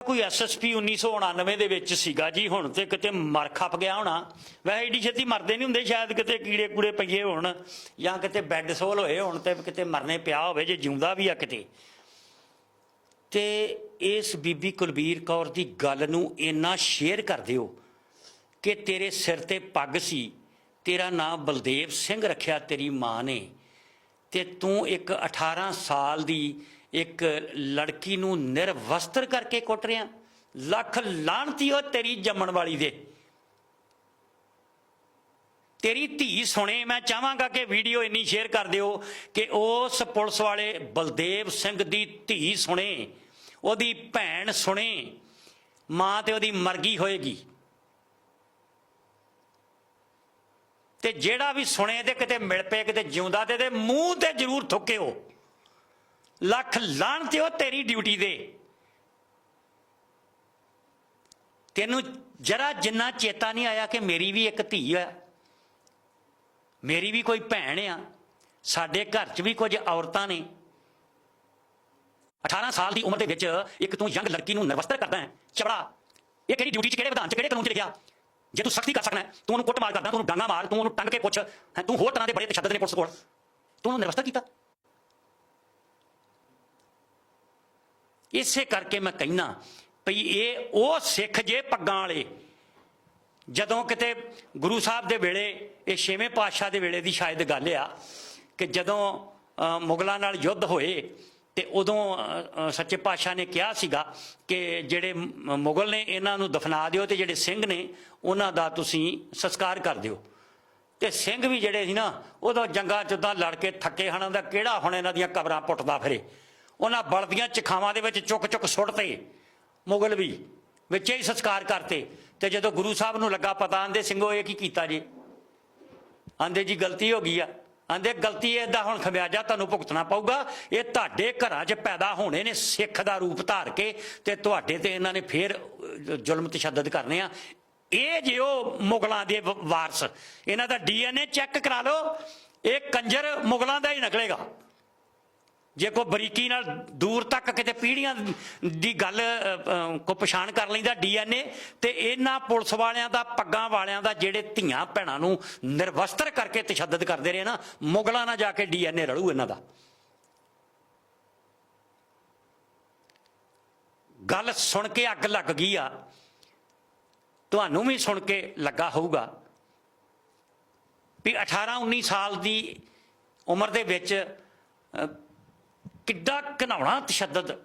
ਕੋਈ ਐਸਐਸਪੀ 1999 ਦੇ ਵਿੱਚ ਸੀਗਾ ਜੀ ਹੁਣ ਤੇ ਕਿਤੇ ਮਰ ਖੱਪ ਗਿਆ ਹੋਣਾ। ਵੈਸੇ ਏਡੀ ਛੇਤੀ ਮਰਦੇ ਨਹੀਂ ਹੁੰਦੇ, ਸ਼ਾਇਦ ਕਿਤੇ ਕੀੜੇ ਕੂੜੇ ਪਈਏ ਹੋਣ ਜਾਂ ਕਿਤੇ ਬੈੱਡ ਸੋਲ ਹੋਏ ਹੋਣ ਤੇ ਕਿਤੇ ਮਰਨੇ ਪਿਆ ਹੋਵੇ, ਜੇ ਜਿਉਂਦਾ ਵੀ ਆ ਕਿਤੇ। ਤੇ ਇਸ ਬੀਬੀ ਕੁਲਬੀਰ ਕੌਰ ਦੀ ਗੱਲ ਨੂੰ ਇੰਨਾ ਸ਼ੇਅਰ ਕਰ ਦਿਓ ਕਿ ਤੇਰੇ ਸਿਰ ਤੇ ਪੱਗ ਸੀ, ਤੇਰਾ ਨਾਮ ਬਲਦੇਵ ਸਿੰਘ ਰੱਖਿਆ ਤੇਰੀ ਮਾਂ ਨੇ ਤੇ ਤੂੰ ਇੱਕ 18 ਸਾਲ ਦੀ ਇੱਕ ਲੜਕੀ ਨੂੰ ਨਿਰਵਸਤਰ ਕਰਕੇ ਕੁੱਟ ਰਿਆ ਲੱਖ ਲਾਹਣਤੀ ਉਹ ਤੇਰੀ ਜੰਮਣ ਵਾਲੀ ਦੇ। ਤੇਰੀ ਧੀ ਸੁਣੇ, ਮੈਂ ਚਾਹਾਂਗਾ ਕਿ ਵੀਡੀਓ ਇੰਨੀ ਸ਼ੇਅਰ ਕਰ ਦਿਓ ਕਿ ਉਸ ਪੁਲਿਸ ਵਾਲੇ ਬਲਦੇਵ ਸਿੰਘ ਦੀ ਧੀ ਸੁਣੇ, ਉਹਦੀ ਭੈਣ ਸੁਣੇ, ਮਾਂ ਤੇ ਉਹਦੀ ਮਰਗੀ ਹੋਏਗੀ। ਤੇ ਜਿਹੜਾ ਵੀ ਸੁਣੇ ਤੇ ਕਿਤੇ ਮਿਲ ਪਏ, ਕਿਤੇ ਜਿਉਂਦਾ ਤੇ ਮੂੰਹ ਤੇ ਜ਼ਰੂਰ ਥੁੱਕਿਓ ਲੱਖ ਲਾਹਣਤ ਉਹ ਤੇਰੀ ਡਿਊਟੀ ਦੇ। ਤੈਨੂੰ ਜਰਾ ਜਿੰਨਾ ਚੇਤਾ ਨਹੀਂ ਆਇਆ ਕਿ ਮੇਰੀ ਵੀ ਇੱਕ ਧੀ ਆ, ਮੇਰੀ ਵੀ ਕੋਈ ਭੈਣ ਆ, ਸਾਡੇ ਘਰ 'ਚ ਵੀ ਕੁਝ ਔਰਤਾਂ ਨੇ। 18 ਸਾਲ ਦੀ ਉਮਰ ਦੇ ਵਿੱਚ ਇੱਕ ਤੂੰ ਯੰਗ ਲੜਕੀ ਨੂੰ ਨਰਵਸਤਰ ਕਰਦਾ ਹੈ। ਚਬੜਾ ਇਹ ਕਿਹੜੀ ਡਿਊਟੀ 'ਚ, ਕਿਹੜੇ ਵਿਧਾਨ 'ਚ, ਕਿਹੜੇ ਕਾਨੂੰਨ 'ਚ ਲਿਖਿਆ? ਜੇ ਤੂੰ ਸਖਤੀ ਕਰ ਸਕਦਾ ਤੂੰ ਉਹਨੂੰ ਕੁੱਟਮਾਰ ਕਰਦਾ, ਤੂੰ ਉਹਨੂੰ ਡਾਂਗਾ ਮਾਰ, ਤੂੰ ਉਹਨੂੰ ਟੰਗ ਕੇ ਪੁੱਛ ਤੂੰ ਹੋਰ ਤਰ੍ਹਾਂ ਦੇ ਬੜੇ ਤਸ਼ੱਦਦ ਨੇ ਪੁਲਿਸ ਕੋਲ। ਤੂੰ ਉਹਨੂੰ ਨਿਰਵਸਤਰ ਕੀਤਾ? ਇਸੇ ਕਰਕੇ ਮੈਂ ਕਹਿਣਾ ਭਈ ਇਹ ਉਹ ਸਿੱਖ ਜੇ ਪੱਗਾਂ ਵਾਲੇ, ਜਦੋਂ ਕਿਤੇ ਗੁਰੂ ਸਾਹਿਬ ਦੇ ਵੇਲੇ, ਇਹ ਛੇਵੇਂ ਪਾਤਸ਼ਾਹ ਦੇ ਵੇਲੇ ਦੀ ਸ਼ਾਇਦ ਗੱਲ ਆ ਕਿ ਜਦੋਂ ਮੁਗਲਾਂ ਨਾਲ ਯੁੱਧ ਹੋਏ ਤੇ ਉਦੋਂ ਸੱਚੇ ਪਾਤਸ਼ਾਹ ਨੇ ਕਿਹਾ ਸੀਗਾ ਕਿ ਜਿਹੜੇ ਮੁਗਲ ਨੇ ਇਹਨਾਂ ਨੂੰ ਦਫਨਾ ਦਿਓ ਤੇ ਜਿਹੜੇ ਸਿੰਘ ਨੇ ਉਹਨਾਂ ਦਾ ਤੁਸੀਂ ਸੰਸਕਾਰ ਕਰ ਦਿਓ। ਤੇ ਸਿੰਘ ਵੀ ਜਿਹੜੇ ਸੀ ਨਾ, ਉਦੋਂ ਜੰਗਾਂ ਚ ਲੜ ਕੇ ਥੱਕੇ ਹਣਾ ਦਾ ਕਿਹੜਾ ਹੁਣ ਇਹਨਾਂ ਦੀਆਂ ਕਬਰਾਂ ਪੁੱਟਦਾ ਫਿਰੇ। ਉਹਨਾਂ ਬਲਦੀਆਂ ਚਖਾਵਾਂ ਦੇ ਵਿੱਚ ਚੁੱਕ ਚੁੱਕ ਸੁੱਟਤੇ, ਮੁਗਲ ਵੀ, ਵਿੱਚੇ ਹੀ ਸੰਸਕਾਰ ਕਰਤੇ। ਤੇ ਜਦੋਂ ਗੁਰੂ ਸਾਹਿਬ ਨੂੰ ਲੱਗਾ ਪਤਾ, ਆਂਦੇ ਸਿੰਘੋ ਇਹ ਕੀ ਕੀਤਾ ਜੀ? ਆਂਦੇ, ਜੀ, ਗਲਤੀ ਹੋ ਗਈ ਆ। ਆਂਦੇ, ਗਲਤੀ ਇਹਦਾ ਹੁਣ ਖਮਿਆਜਾ ਤੁਹਾਨੂੰ ਭੁਗਤਣਾ ਪਊਗਾ। ਇਹ ਤੁਹਾਡੇ ਘਰਾਂ 'ਚ ਪੈਦਾ ਹੋਣੇ ਨੇ, ਸਿੱਖ ਦਾ ਰੂਪ ਧਾਰ ਕੇ, ਤੇ ਤੁਹਾਡੇ ਤੇ ਇਹਨਾਂ ਨੇ ਫੇਰ ਜ਼ੁਲਮ ਤਸ਼ੱਦਦ ਕਰਨੇ ਆ। ਇਹ ਜੇ ਉਹ ਮੁਗਲਾਂ ਦੇ ਵਾਰਸ, ਇਹਨਾਂ ਦਾ ਡੀਐਨਏ ਚੈੱਕ ਕਰਾ ਲਓ, ਇਹ ਕੰਜਰ ਮੁਗਲਾਂ ਦਾ ਹੀ ਨਿਕਲੇਗਾ। ਜੇ ਕੋ ਬਰੀਕੀ ਨਾਲ ਦੂਰ ਤੱਕ ਕਿਤੇ ਪੀੜੀਆਂ ਦੀ ਗੱਲ ਅ, ਕੋ ਪਛਾਣ ਕਰ ਲੈਂਦਾ ਡੀਐਨਏ ਤੇ ਇਹਨਾਂ ਪੁਲਿਸ ਵਾਲਿਆਂ ਦਾ ਪੱਗਾਂ ਵਾਲਿਆਂ ਦਾ ਜਿਹੜੇ ਧੀਆਂ ਭੈਣਾਂ ਨੂੰ ਨਿਰਵਸਤਰ ਕਰਕੇ ਤਸ਼ੱਦਦ ਕਰਦੇ ਰਹੇ ਨਾ ਮੁਗਲਾਂ ਨਾਲ ਜਾ ਕੇ ਡੀਐਨਏ ਰਲੂ ਇਹਨਾਂ ਦਾ। ਗੱਲ ਸੁਣ ਕੇ ਅੱਗ ਲੱਗ ਗਈ ਆ। ਤੁਹਾਨੂੰ ਵੀ ਸੁਣ ਕੇ ਲੱਗਾ ਹੋਊਗਾ ਵੀ 18 19 ਸਾਲ ਦੀ ਉਮਰ ਦੇ ਵਿੱਚ ਕਿੱਡਾ ਘਨਾਉਣਾ ਤਸ਼ੱਦਦ।